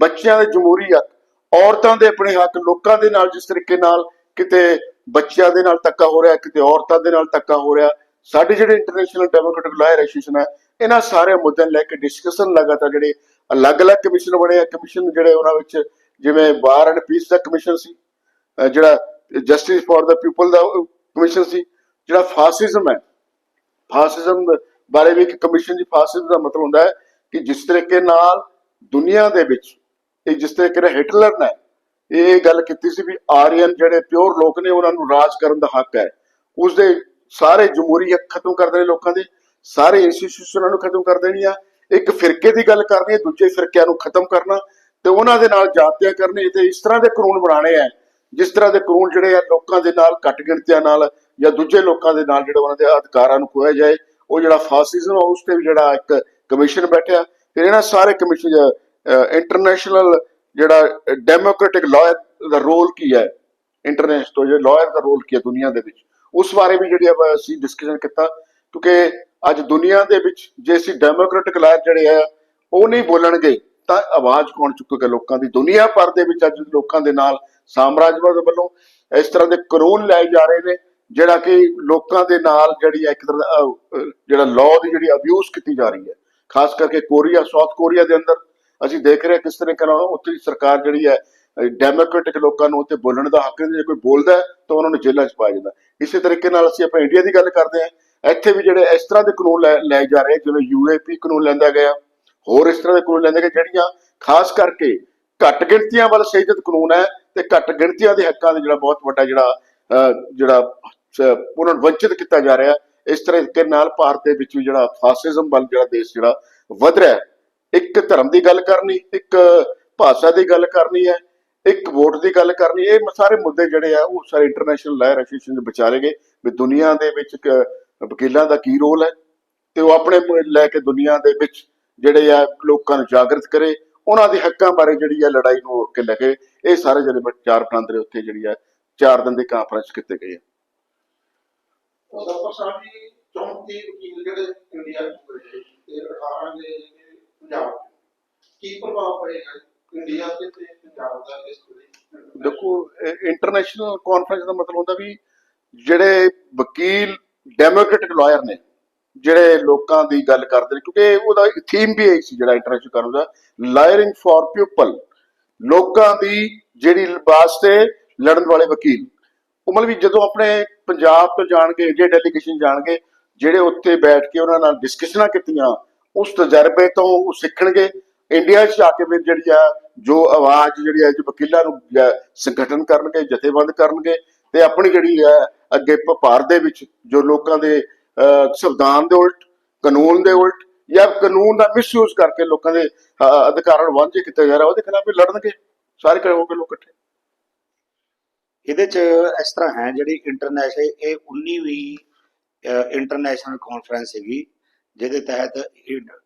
ਬੱਚਿਆਂ ਦੇ ਜਮਹੂਰੀ ਹੱਕ, ਔਰਤਾਂ ਦੇ ਆਪਣੇ ਹੱਕ, ਲੋਕਾਂ ਦੇ ਨਾਲ ਜਿਸ ਤਰੀਕੇ ਨਾਲ ਕਿਤੇ ਬੱਚਿਆਂ ਦੇ ਨਾਲ ਧੱਕਾ ਹੋ ਰਿਹਾ, ਕਿਤੇ ਔਰਤਾਂ ਦੇ ਨਾਲ ਧੱਕਾ ਹੋ ਰਿਹਾ, ਸਾਡੇ ਜਿਹੜੇ ਇੰਟਰਨੈਸ਼ਨਲ ਡੈਮੋਕ੍ਰੈਟਿਕ ਲਾਇਰ ਐਸੋਸੀਏਸ਼ਨ ਹੈ ਇਹਨਾਂ ਸਾਰੇ ਮੁੱਦਿਆਂ ਨੂੰ ਲੈ ਕੇ ਡਿਸਕਸ਼ਨ ਲਗਾਤਾਰ ਜਿਹੜੇ ਅਲੱਗ-ਅਲੱਗ ਕਮਿਸ਼ਨ ਬਣੇ ਆ। ਕਮਿਸ਼ਨ ਜਿਹੜੇ ਉਹਨਾਂ ਵਿੱਚ ਜਿਵੇਂ ਬਾਰ ਐਂਡ ਪੀਸ ਦਾ ਕਮਿਸ਼ਨ ਸੀ ਜਿਹੜਾ ਜਸਟਿਸ ਫਾਰ ਦਾ ਪੀਪਲ ਦਾ ਕਮਿਸ਼ਨ ਸੀ, ਜਿਹੜਾ ਫਾਸਿਜ਼ਮ ਹੈ ਫਾਸਿਜ਼ਮ ਬਾਰੇ ਵੀ ਇੱਕ ਕਮਿਸ਼ਨ ਦੀ ਫਾਸਿਜ਼ਮ ਦਾ ਮਤਲਬ ਹੁੰਦਾ ਹੈ ਕਿ ਜਿਸ ਤਰੀਕੇ ਨਾਲ ਦੁਨੀਆ ਦੇ ਵਿੱਚ, ਇਹ ਜਿਸ ਤਰੀਕੇ ਨਾਲ ਹਿਟਲਰ ਨੇ ਇਹ ਗੱਲ ਕੀਤੀ ਸੀ ਵੀ ਆਰੀਅਨ ਜਿਹੜੇ ਪਿਓਰ ਲੋਕ ਨੇ, ਉਹਨਾਂ ਨੂੰ ਰਾਜ ਕਰਨ ਦਾ ਹੱਕ ਹੈ। ਉਸ ਦੇ ਸਾਰੇ ਜਮਹੂਰੀ ਹੱਕ ਖਤਮ ਕਰ ਦੇਣੇ ਲੋਕਾਂ ਦੇ, ਸਾਰੇ ਇੰਸਟੀਟਿਊਸ਼ਨਾਂ ਨੂੰ ਖਤਮ ਕਰ ਦੇਣੀਆਂ। ਇੱਕ ਫਿਰਕੇ ਦੀ ਗੱਲ ਕਰਨੀ ਹੈ, ਦੂਜੇ ਫਿਰਕਿਆਂ ਨੂੰ ਖਤਮ ਕਰਨਾ। ਤੇ ਉਹਨਾਂ ਦੇ ਨਾਲ ਜਾਤੀਆਂ ਕਰਨੀ ਤੇ ਇਸ ਤਰ੍ਹਾਂ ਦੇ ਕਾਨੂੰਨ ਬਣਾਉਣੇ ਆ ਜਿਸ ਤਰ੍ਹਾਂ ਦੇ ਕਾਨੂੰਨ ਜਿਹੜੇ ਆ ਲੋਕਾਂ ਦੇ ਨਾਲ ਘੱਟ ਗਿਣਤੀਆਂ ਨਾਲ ਜਾਂ ਦੂਜੇ ਲੋਕਾਂ ਦੇ ਨਾਲ ਜਿਹੜੇ ਉਹਨਾਂ ਦੇ ਅਧਿਕਾਰਾਂ ਨੂੰ ਖੋਇਆ ਜਾਏ। ਉਹ ਜਿਹੜਾ ਫਾਸਿਜ਼ਮ ਆ, ਉਸ ਤੇ ਵੀ ਜਿਹੜਾ ਇੱਕ ਕਮਿਸ਼ਨ ਬੈਠਿਆ। ਫਿਰ ਇਹਨਾਂ ਸਾਰੇ ਕਮਿਸ਼ਨ ਇੰਟਰਨੈਸ਼ਨਲ ਜਿਹੜਾ ਡੈਮੋਕ੍ਰੈਟਿਕ ਲਾਅਰ ਦਾ ਰੋਲ ਕੀ ਹੈ? ਇੰਟਰਨੈਸ਼ਨਲ ਜਿਹੜਾ ਲਾਅਰ ਦਾ ਰੋਲ ਕੀ ਹੈ ਦੁਨੀਆ ਦੇ ਵਿੱਚ? ਉਸ ਬਾਰੇ ਵੀ ਜਿਹੜੀ ਅਸੀਂ ਡਿਸਕਸ਼ਨ ਕੀਤਾ, ਕਿਉਂਕਿ ਅੱਜ ਦੁਨੀਆ ਦੇ ਵਿੱਚ ਜੇ ਅਸੀਂ ਡੈਮੋਕ੍ਰੈਟਿਕ ਲਾਅਰ ਜਿਹੜੇ ਆ, ਉਹ ਨਹੀਂ ਬੋਲਣਗੇ, ਤਾਂ ਆਵਾਜ਼ ਕੌਣ ਚੁੱਕੇਗਾ ਲੋਕਾਂ ਦੀ? ਦੁਨੀਆ ਭਰ ਦੇ ਵਿੱਚ ਅੱਜ ਲੋਕਾਂ ਦੇ ਨਾਲ ਸਾਮਰਾਜਵਾਦ ਵੱਲੋਂ ਇਸ ਤਰ੍ਹਾਂ ਦੇ ਕਾਨੂੰਨ ਲਾਏ ਜਾ ਰਹੇ ਨੇ ਜਿਹੜਾ ਕਿ ਲੋਕਾਂ ਦੇ ਨਾਲ ਜਿਹੜੀ ਹੈ ਇੱਕ ਤਰ੍ਹਾਂ ਦਾ ਜਿਹੜਾ ਲਾਅ ਦੀ ਜਿਹੜੀ ਅਬਿਊਜ਼ ਕੀਤੀ ਜਾ ਰਹੀ ਹੈ, ਖਾਸ ਕਰਕੇ ਕੋਰੀਆ ਸਾਊਥ ਕੋਰੀਆ ਦੇ ਅੰਦਰ। ਅਸੀਂ ਦੇਖ ਰਹੇ ਹਾਂ ਕਿਸ ਤਰ੍ਹਾਂ ਨਾਲ ਉੱਥੇ ਦੀ ਸਰਕਾਰ ਜਿਹੜੀ ਹੈ ਡੈਮੋਕ੍ਰੈਟਿਕ ਲੋਕਾਂ ਨੂੰ ਉੱਥੇ ਬੋਲਣ ਦਾ ਹੱਕ ਜੇ ਕੋਈ ਬੋਲਦਾ ਤਾਂ ਉਹਨਾਂ ਨੂੰ ਜੇਲ੍ਹਾਂ 'ਚ ਪਾਇਆ ਜਾਂਦਾ ਇਸੇ ਤਰੀਕੇ ਨਾਲ ਅਸੀਂ ਆਪਾਂ ਇੰਡੀਆ ਦੀ ਗੱਲ ਕਰਦੇ ਹਾਂ। ਇੱਥੇ ਵੀ ਜਿਹੜੇ ਇਸ ਤਰ੍ਹਾਂ ਦੇ ਕਾਨੂੰਨ ਲੈ ਲਏ ਜਾ ਰਹੇ ਜਿਵੇਂ ਯੂਏਪੀ ਕਾਨੂੰਨ ਲੈਂਦਾ ਗਿਆ। ਹੋਰ ਇਸ ਤਰ੍ਹਾਂ ਦੇ ਕਾਨੂੰਨ ਲੈਂਦੇ ਗਏ ਜਿਹੜੀਆਂ ਖਾਸ ਕਰਕੇ ਘੱਟ ਗਿਣਤੀਆਂ ਵੱਲ ਸੇਜਤ ਕਾਨੂੰਨ ਹੈ ਤੇ ਘੱਟ ਗਿਣਤੀਆਂ ਦੇ ਹੱਕਾਂ ਦੇ ਜਿਹੜਾ ਬਹੁਤ ਵੱਡਾ ਜਿਹੜਾ ਜਿਹੜਾ ਉਹਨਾਂ ਨੂੰ ਵੰਚਿਤ ਕੀਤਾ ਜਾ ਰਿਹਾ ਇਸ ਤਰੀਕੇ ਨਾਲ ਭਾਰਤ ਦੇ ਵਿੱਚ ਵੀ ਜਿਹੜਾ ਫਾਸਿਜ਼ਮ ਵੱਲ ਜਿਹੜਾ ਦੇਸ਼ ਜਿਹੜਾ ਵਧ ਰਿਹਾ ਇੱਕ ਧਰਮ ਦੀ ਗੱਲ ਕਰਨੀ, ਇੱਕ ਭਾਸ਼ਾ ਦੀ ਗੱਲ ਕਰਨੀ ਹੈ, ਇੱਕ ਵੋਟ ਦੀ ਗੱਲ ਕਰਨੀ ਇਹ ਸਾਰੇ ਮੁੱਦੇ ਜਿਹੜੇ ਆ, ਉਹ ਸਾਰੇ ਇੰਟਰਨੈਸ਼ਨਲ ਲਾਇਰ ਐਸੋਸੀਏਸ਼ਨ ਦੇ ਵਿਚਾਰੇ ਗਏ ਵੀ ਦੁਨੀਆ ਦੇ ਵਿੱਚ ਵਕੀਲਾਂ ਦਾ ਕੀ ਰੋਲ ਹੈ ਤੇ ਉਹ ਆਪਣੇ ਲੈ ਕੇ ਦੁਨੀਆ ਦੇ ਵਿੱਚ ਜਿਹੜੇ ਆ ਲੋਕਾਂ ਨੂੰ ਜਾਗਰਤ ਕਰੇ, ਉਹਨਾਂ ਦੇ ਹੱਕਾਂ ਬਾਰੇ ਜਿਹੜੀ ਆ ਲੜਾਈ ਨੂੰ ਹੋਰ ਕੇ ਲੈ ਕੇ ਇਹ ਸਾਰੇ ਜਿਹੜੇ ਚਾਰ ਪ੍ਰਾਂਤ ਉੱਥੇ ਜਿਹੜੀ ਆ ਚਾਰ ਦਿਨ ਦੀ ਕਾਨਫਰੰਸ ਕੀਤੇ ਗਏ ਹੈ ਸਰ ਸਾਹਿਬ ਜੀ 34 ਵਕੀਲ ਜਿਹੜੇ ਇੰਡੀਆ ਚ ਹੋਏ ਤੇ 18 ਦੇ ਪੰਜਾਬ ਕੀ ਪ੍ਰਭਾਵ ਪਏਗਾ ਇੰਡੀਆ ਤੇ ਪੰਜਾਬ ਦਾ ਇਸ ਵੇਲੇ? ਦੇਖੋ ਇੰਟਰਨੈਸ਼ਨਲ ਕਾਨਫਰੰਸ ਦਾ ਮਤਲਬ ਹੁੰਦਾ ਵੀ ਜਿਹੜੇ ਵਕੀਲ ਡੈਮੋਕ੍ਰੈਟਿਕ ਲਾਇਰ ਨੇ, ਜਿਹੜੇ ਲੋਕਾਂ ਦੀ ਗੱਲ ਕਰਦੇ ਨੇ, ਕਿਉਂਕਿ ਉਹਦਾ ਥੀਮ ਵੀ ਇਹ ਸੀ ਜਿਹੜਾ ਇੰਟਰਨੈਸ਼ਨਲ ਕਾਨਫਰੰਸ ਦਾ ਲਾਇਰਿੰਗ ਫॉर ਪੀਪਲ ਲੋਕਾਂ ਦੀ ਜਿਹੜੀ ਵਾਸਤੇ ਲੜਨ ਵਾਲੇ ਵਕੀਲ। ਉਹ ਮਤਲਬ ਵੀ ਜਦੋਂ ਆਪਣੇ ਪੰਜਾਬ ਤੋਂ ਜਾਣਗੇ ਜੇ ਡੈਲੀਗੇਸ਼ਨ ਜਾਣਗੇ, ਜਿਹੜੇ ਉੱਥੇ ਬੈਠ ਕੇ ਉਹਨਾਂ ਨਾਲ ਡਿਸਕਸ਼ਨਾਂ ਕੀਤੀਆਂ, ਉਸ ਤਜਰਬੇ ਤੋਂ ਉਹ ਸਿੱਖਣਗੇ। ਇੰਡੀਆ 'ਚ ਆ ਕੇ ਫਿਰ ਜਿਹੜੀ ਆ, ਜੋ ਆਵਾਜ਼ ਜਿਹੜੀ ਆ ਵਕੀਲਾਂ ਨੂੰ ਸੰਗਠਨ ਕਰਨਗੇ, ਜਥੇਬੰਦ ਕਰਨਗੇ ਤੇ ਆਪਣੀ ਜਿਹੜੀ ਹੈ ਅੱਗੇ ਭ- ਭਾਰਤ ਦੇ ਵਿੱਚ ਜੋ ਲੋਕਾਂ ਦੇ ਸੰਵਿਧਾਨ ਦੇ ਉਲਟ, ਕਾਨੂੰਨ ਦੇ ਉਲਟ ਜਾਂ ਕਾਨੂੰਨ ਦਾ ਮਿਸਯੂਜ਼ ਕਰਕੇ ਲੋਕਾਂ ਦੇ ਅਧਿਕਾਰਾਂ ਨੂੰ ਵਾਂਝੇ ਕੀਤਾ ਜਾ ਰਿਹਾ ਉਹਦੇ ਖਿਲਾਫ ਵੀ ਲੜਨਗੇ। ਸਾਰੇ ਇਕੱਠੇ ਹੋ ਕੇ ਲੋਕ ਇਕੱਠੇ। ਇਹਦੇ ਚ ਇਸ ਤਰ੍ਹਾਂ ਹੈ, ਜਿਹੜੀ ਇੰਟਰਨੈਸ਼ਨਲ ਇਹ 19ਵੀਂ ਇੰਟਰਨੈਸ਼ਨਲ ਕਾਨਫਰੰਸ ਹੈਗੀ ਜਿਹਦੇ ਤਹਿਤ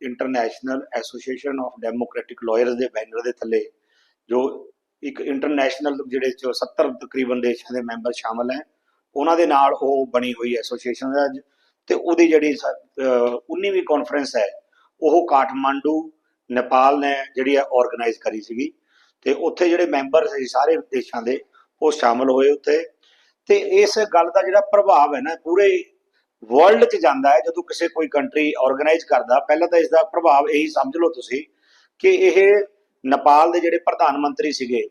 international association of democratic lawyers ਦੇ ਬੈਨਰ ਦੇ ਥੱਲੇ, ਜੋ ਇੱਕ ਇੰਟਰਨੈਸ਼ਨਲ ਜਿਹੜੇ ਚ 70 ਤਕਰੀਬਨ ਦੇਸ਼ਾਂ ਦੇ ਮੈਂਬਰ ਸ਼ਾਮਲ ਹੈ, ਉਹਨਾਂ ਦੇ ਨਾਲ ਉਹ ਬਣੀ ਹੋਈ ਐਸੋਸੀਏਸ਼ਨ ਹੈ ਅੱਜ। ਤੇ ਉਹਦੀ ਜਿਹੜੀ ਸ- ਅਹ 19ਵੀਂ ਕਾਨਫਰੰਸ ਹੈ, ਉਹ ਕਾਠਮਾਂਡੂ, ਨੇਪਾਲ ਨੇ ਜਿਹੜੀ ਹੈ ਆਰਗੇਨਾਈਜ਼ ਕਰੀ ਸੀਗੀ। ਤੇ ਉੱਥੇ ਜਿਹੜੇ ਮੈਂਬਰ ਸੀ ਸਾਰੇ ਦੇਸ਼ਾਂ ਦੇ ਉਹ ਸ਼ਾਮਲ ਹੋਏ ਉੱਥੇ ਤੇ ਇਸ ਗੱਲ ਦਾ ਜਿਹੜਾ ਪ੍ਰਭਾਵ ਹੈ ਨਾ, ਪੂਰੇ ਵਰਲਡ 'ਚ ਜਾਂਦਾ ਹੈ, ਜਦੋਂ ਕਿਸੇ ਕੋਈ ਕੰਟਰੀ ਆਰਗੇਨਾਈਜ਼ ਕਰਦਾ, ਪਹਿਲਾਂ ਤਾਂ ਇਸ ਦਾ ਪ੍ਰਭਾਵ ਇਹੀ ਸਮਝ ਲਓ ਤੁਸੀਂ ਕਿ ਇਹ ਨੇਪਾਲ ਦੇ ਜਿਹੜੇ ਪ੍ਰਧਾਨ ਮੰਤਰੀ ਸੀਗੇ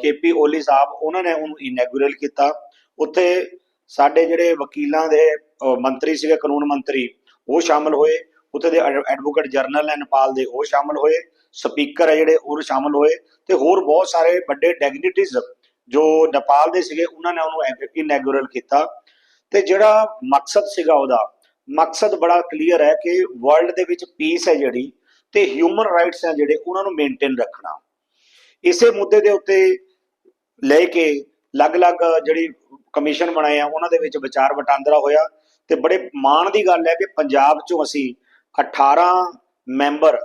ਕੇਪੀ ਓਲੀ ਸਾਹਿਬ, ਉਹਨਾਂ ਨੇ ਉਹਨੂੰ ਇਨੈਗੂਰੇਟ ਕੀਤਾ। ਉੱਥੇ ਸਾਡੇ ਜਿਹੜੇ ਵਕੀਲਾਂ ਦੇ ਮੰਤਰੀ ਸੀਗੇ, ਕਾਨੂੰਨ ਮੰਤਰੀ, ਉਹ ਸ਼ਾਮਲ ਹੋਏ। ਉੱਥੇ ਦੇ ਐਡਵੋਕੇਟ ਜਨਰਲ ਹੈ ਨੇਪਾਲ ਦੇ, ਉਹ ਸ਼ਾਮਲ ਹੋਏ। ਸਪੀਕਰ ਹੈ ਜਿਹੜੇ, ਉਹ ਸ਼ਾਮਲ ਹੋਏ। ਤੇ ਹੋਰ ਬਹੁਤ ਸਾਰੇ ਵੱਡੇ ਡੈਗਨਿਟੀਜ਼ ਜੋ ਨੇਪਾਲ ਦੇ ਸੀਗੇ, ਉਹਨਾਂ ਨੇ ਉਹਨੂੰ ਇਨੈਗੂਰਲ ਕੀਤਾ। ਤੇ ਜਿਹੜਾ ਮਕਸਦ ਸੀਗਾ ਉਹਦਾ, ਮਕਸਦ ਬੜਾ ਕਲੀਅਰ ਹੈ ਕਿ ਵਰਲਡ ਦੇ ਵਿੱਚ ਪੀਸ ਹੈ ਜਿਹੜੀ ਤੇ ਹਿਊਮਨ ਰਾਈਟਸ ਹੈ ਜਿਹੜੇ, ਉਹਨਾਂ ਨੂੰ ਮੇਨਟੇਨ ਰੱਖਣਾ। ਇਸੇ ਮੁੱਦੇ ਦੇ ਉੱਤੇ ਲੈ ਕੇ ਅਲੱਗ-ਅਲੱਗ ਜਿਹੜੀ ਕਮਿਸ਼ਨ ਬਣਾਏ ਆ, ਉਹਨਾਂ ਦੇ ਵਿੱਚ ਵਿਚਾਰ ਵਟਾਂਦਰਾ ਹੋਇਆ। ਤੇ ਬੜੇ ਮਾਣ ਦੀ ਗੱਲ ਹੈ ਕਿ ਪੰਜਾਬ ਚੋਂ ਅਸੀਂ 18 ਮੈਂਬਰ,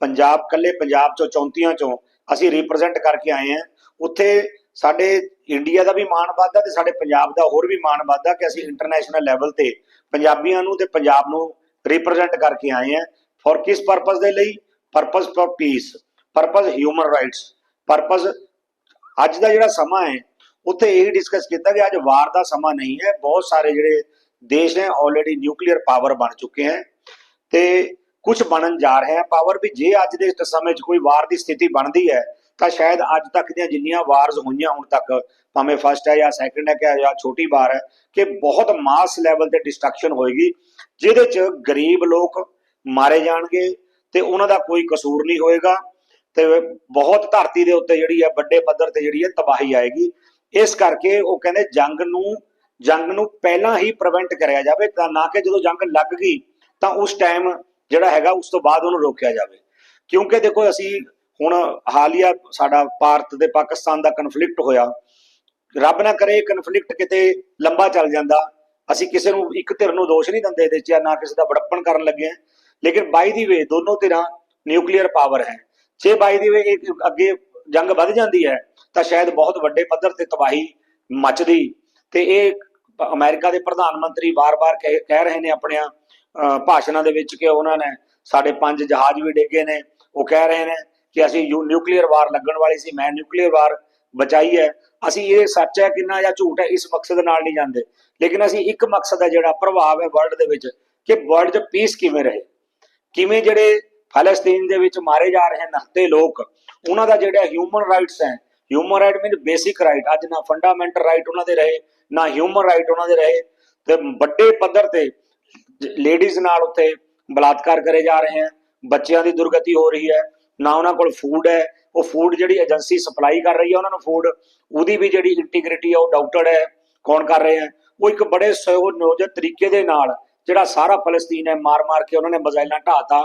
ਪੰਜਾਬ ਕੱਲੇ ਪੰਜਾਬ ਚੋਂ 34 ਚੋਂ ਅਸੀਂ ਰਿਪਰੈਜ਼ੈਂਟ ਕਰਕੇ ਆਏ ਆ। ਉੱਥੇ ਸਾਡੇ ਇੰਡੀਆ ਦਾ ਵੀ ਮਾਣ ਵੱਧਦਾ ਤੇ ਸਾਡੇ ਪੰਜਾਬ ਦਾ ਹੋਰ ਵੀ ਮਾਣ ਵੱਧਦਾ ਕਿ ਅਸੀਂ ਇੰਟਰਨੈਸ਼ਨਲ ਲੈਵਲ ਤੇ ਪੰਜਾਬੀਆਂ ਨੂੰ ਤੇ ਪੰਜਾਬ ਨੂੰ ਰਿਪਰੈਜ਼ੈਂਟ ਕਰਕੇ ਆਏ ਹਾਂ ਫॉर ਕਿਸ ਪਰਪਸ ਦੇ ਲਈ? Purpose for peace purpose human rights purpose ਅੱਜ ਦਾ ਜਿਹੜਾ ਸਮਾਂ ਹੈ, ਉੱਥੇ ਇਹ ਡਿਸਕਸ ਕੀਤਾ ਕਿ ਅੱਜ ਵਾਰ ਦਾ ਸਮਾਂ ਨਹੀਂ ਹੈ, ਬਹੁਤ ਸਾਰੇ ਜਿਹੜੇ ਦੇਸ਼ ਹੈ ਆਲਰੇਡੀ ਨਿਊਕਲੀਅਰ ਪਾਵਰ ਬਣ ਚੁੱਕੇ ਹੈ ਤੇ ਕੁਝ ਬਣਨ ਜਾ ਰਹੇ ਹੈ ਪਾਵਰ ਵੀ ਜੇ ਅੱਜ ਦੇ ਸਮੇਂ 'ਚ ਕੋਈ ਵਾਰ ਦੀ ਸਥਿਤੀ ਬਣਦੀ ਹੈ ਤਾਂ ਸ਼ਾਇਦ ਅੱਜ ਤੱਕ ਦੀਆਂ ਜਿੰਨੀਆਂ ਵਾਰਸ ਹੋਈਆਂ ਹੁਣ ਤੱਕ, ਭਾਵੇਂ ਫਸਟ ਹੈ ਜਾਂ ਸੈਕੰਡ ਹੈ ਕਿ ਜਾਂ ਛੋਟੀ ਵਾਰ ਹੈ, ਕਿ ਬਹੁਤ ਮਾਸ ਲੈਵਲ ਤੇ ਡਿਸਟਰਕਸ਼ਨ ਹੋਏਗੀ, ਜਿਹਦੇ 'ਚ ਗਰੀਬ ਲੋਕ ਮਾਰੇ ਜਾਣਗੇ ਤੇ ਉਹਨਾਂ ਦਾ ਕੋਈ ਕਸੂਰ ਨਹੀਂ ਹੋਏਗਾ ਤੇ ਬਹੁਤ ਧਰਤੀ ਦੇ ਉੱਤੇ ਜਿਹੜੀ ਹੈ ਵੱਡੇ ਪੱਧਰ ਤੇ ਜਿਹੜੀ ਹੈ ਤਬਾਹੀ ਆਏਗੀ। ਇਸ ਕਰਕੇ ਉਹ ਕਹਿੰਦੇ ਜੰਗ ਨੂੰ ਜੰਗ ਨੂੰ ਪਹਿਲਾਂ ਹੀ ਪ੍ਰੀਵੈਂਟ ਕਰਿਆ ਜਾਵੇ, ਤਾਂ ਨਾ ਕਿ ਜਦੋਂ ਜੰਗ ਲੱਗ ਗਈ ਤਾਂ ਉਸ ਟਾਈਮ ਜਿਹੜਾ ਹੈਗਾ ਉਸ ਤੋਂ ਬਾਅਦ ਉਹਨੂੰ ਰੋਕਿਆ ਜਾਵੇ। ਕਿਉਂਕਿ ਦੇਖੋ ਅਸੀਂ ਹੁਣ ਹਾਲੀਆ ਸਾਡਾ ਭਾਰਤ ਤੇ ਪਾਕਿਸਤਾਨ ਦਾ ਕਨਫਲਿਕਟ ਹੋਇਆ। ਰੱਬ ਨਾ ਕਰੇ ਕਨਫਲਿਕਟ ਕਿਤੇ ਲੰਬਾ ਚੱਲ ਜਾਂਦਾ। ਅਸੀਂ ਕਿਸੇ ਨੂੰ ਇੱਕ ਧਿਰ ਨੂੰ ਦੋਸ਼ ਨਹੀਂ ਦਿੰਦੇ ਇਹਦੇ 'ਚ ਨਾ ਕਿਸੇ ਦਾ ਬੜਪਣ ਕਰਨ ਲੱਗੇ ਹਾਂ। ਲੇਕਿਨ ਬਾਈ ਦੀ ਵੇ ਦੋਨੋਂ ਧਿਰਾਂ ਨਿਊਕਲੀਅਰ ਪਾਵਰ ਹੈ। ਜੇ ਬਾਈ ਦੀ ਵੇ ਅੱਗੇ ਜੰਗ ਵੱਧ ਜਾਂਦੀ ਹੈ ਤਾਂ ਸ਼ਾਇਦ ਬਹੁਤ ਵੱਡੇ ਪੱਧਰ ਤੇ ਤਬਾਹੀ ਮਚਦੀ। ਤੇ ਇਹ ਪ- ਅਮਰੀਕਾ ਦੇ ਪ੍ਰਧਾਨ ਮੰਤਰੀ ਵਾਰ-ਵਾਰ ਕਹਿ ਕਹਿ ਰਹੇ ਨੇ ਆਪਣਿਆਂ ਅਹ, ਭਾਸ਼ਣਾਂ ਦੇ ਵਿੱਚ ਕਿ ਉਹਨਾਂ ਨੇ ਸਾਡੇ ਪੰਜ ਜਹਾਜ਼ ਵੀ ਡੇਗੇ ਨੇ। ਉਹ ਕਹਿ ਰਹੇ ਨੇ ਕਿ ਅਸੀਂ ਯੂ- ਨਿਊਕਲੀਅਰ ਵਾਰ ਲੱਗਣ ਵਾਲੀ ਸੀ, ਮੈਂ ਨਿਊਕਲੀਅਰ ਵਾਰ ਬਚਾਈ ਹੈ। ਅਸੀਂ ਇਹ ਸੱਚ ਹੈ ਕਿੰਨਾ ਜਾਂ ਝੂਠ ਹੈ, ਇਸ ਮਕਸਦ ਨਾਲ ਨਹੀਂ ਜਾਂਦੇ। ਲੇਕਿਨ ਅਸੀਂ ਇੱਕ ਮਕਸਦ ਹੈ, ਜਿਹੜਾ ਪ੍ਰਭਾਵ ਹੈ ਵਰਲਡ ਦੇ ਵਿੱਚ, ਕਿ ਵਰਲਡ 'ਚ ਪੀਸ ਕਿਵੇਂ ਰਹੇ। ਕਿਵੇਂ ਜਿਹੜੇ ਫਲਸਤੀਨ ਦੇ ਵਿੱਚ ਮਾਰੇ ਜਾ ਰਹੇ ਨਹਤੇ ਲੋਕ, ਉਹਨਾਂ ਦਾ ਜਿਹੜਾ ਹਿਊਮਨ ਰਾਈਟਸ ਹੈ human right mean basic right ਅੱਜ ਨਾ ਫੰਡਾਮੈਂਟਲ ਰਾਈਟ ਉਹਨਾਂ ਦੇ ਰਹੇ, ਨਾ ਹਿਊਮਨ ਰਾਈਟ ਉਹਨਾਂ ਦੇ ਰਹੇ। ਤੇ ਵੱਡੇ ਪੱਧਰ ਤੇ ਲੇਡੀਜ਼ ਨਾਲ ਉੱਥੇ ਬਲਾਤਕਾਰ ਕਰੇ ਜਾ ਰਹੇ ਹਨ ਬੱਚਿਆਂ ਦੀ ਦੁਰਗਤੀ ਹੋ ਰਹੀ ਹੈ ਨਾ ਉਹਨਾਂ ਕੋਲ ਫੂਡ ਹੈ। ਉਹ ਫੂਡ ਜਿਹੜੀ ਏਜੰਸੀ ਸਪਲਾਈ ਕਰ ਰਹੀ ਹੈ, ਉਹਨਾਂ ਨੂੰ ਫੂਡ ਉਹਦੀ ਵੀ ਜਿਹੜੀ ਇੰਟੀਗ੍ਰਿਟੀ ਹੈ, ਉਹ ਡਾਊਟਡ ਹੈ। ਕੌਣ ਕਰ ਰਹੇ ਹੈ? ਉਹ ਇੱਕ ਬੜੇ ਸੁਯੋਜਿਤ ਤਰੀਕੇ ਦੇ ਨਾਲ ਜਿਹੜਾ ਸਾਰਾ ਫਲਸਤੀਨ ਹੈ, ਮਾਰ-ਮਾਰ ਕੇ ਉਹਨਾਂ ਨੇ ਮਜ਼ਾਈਲਾਂ ਢਾਤਾ।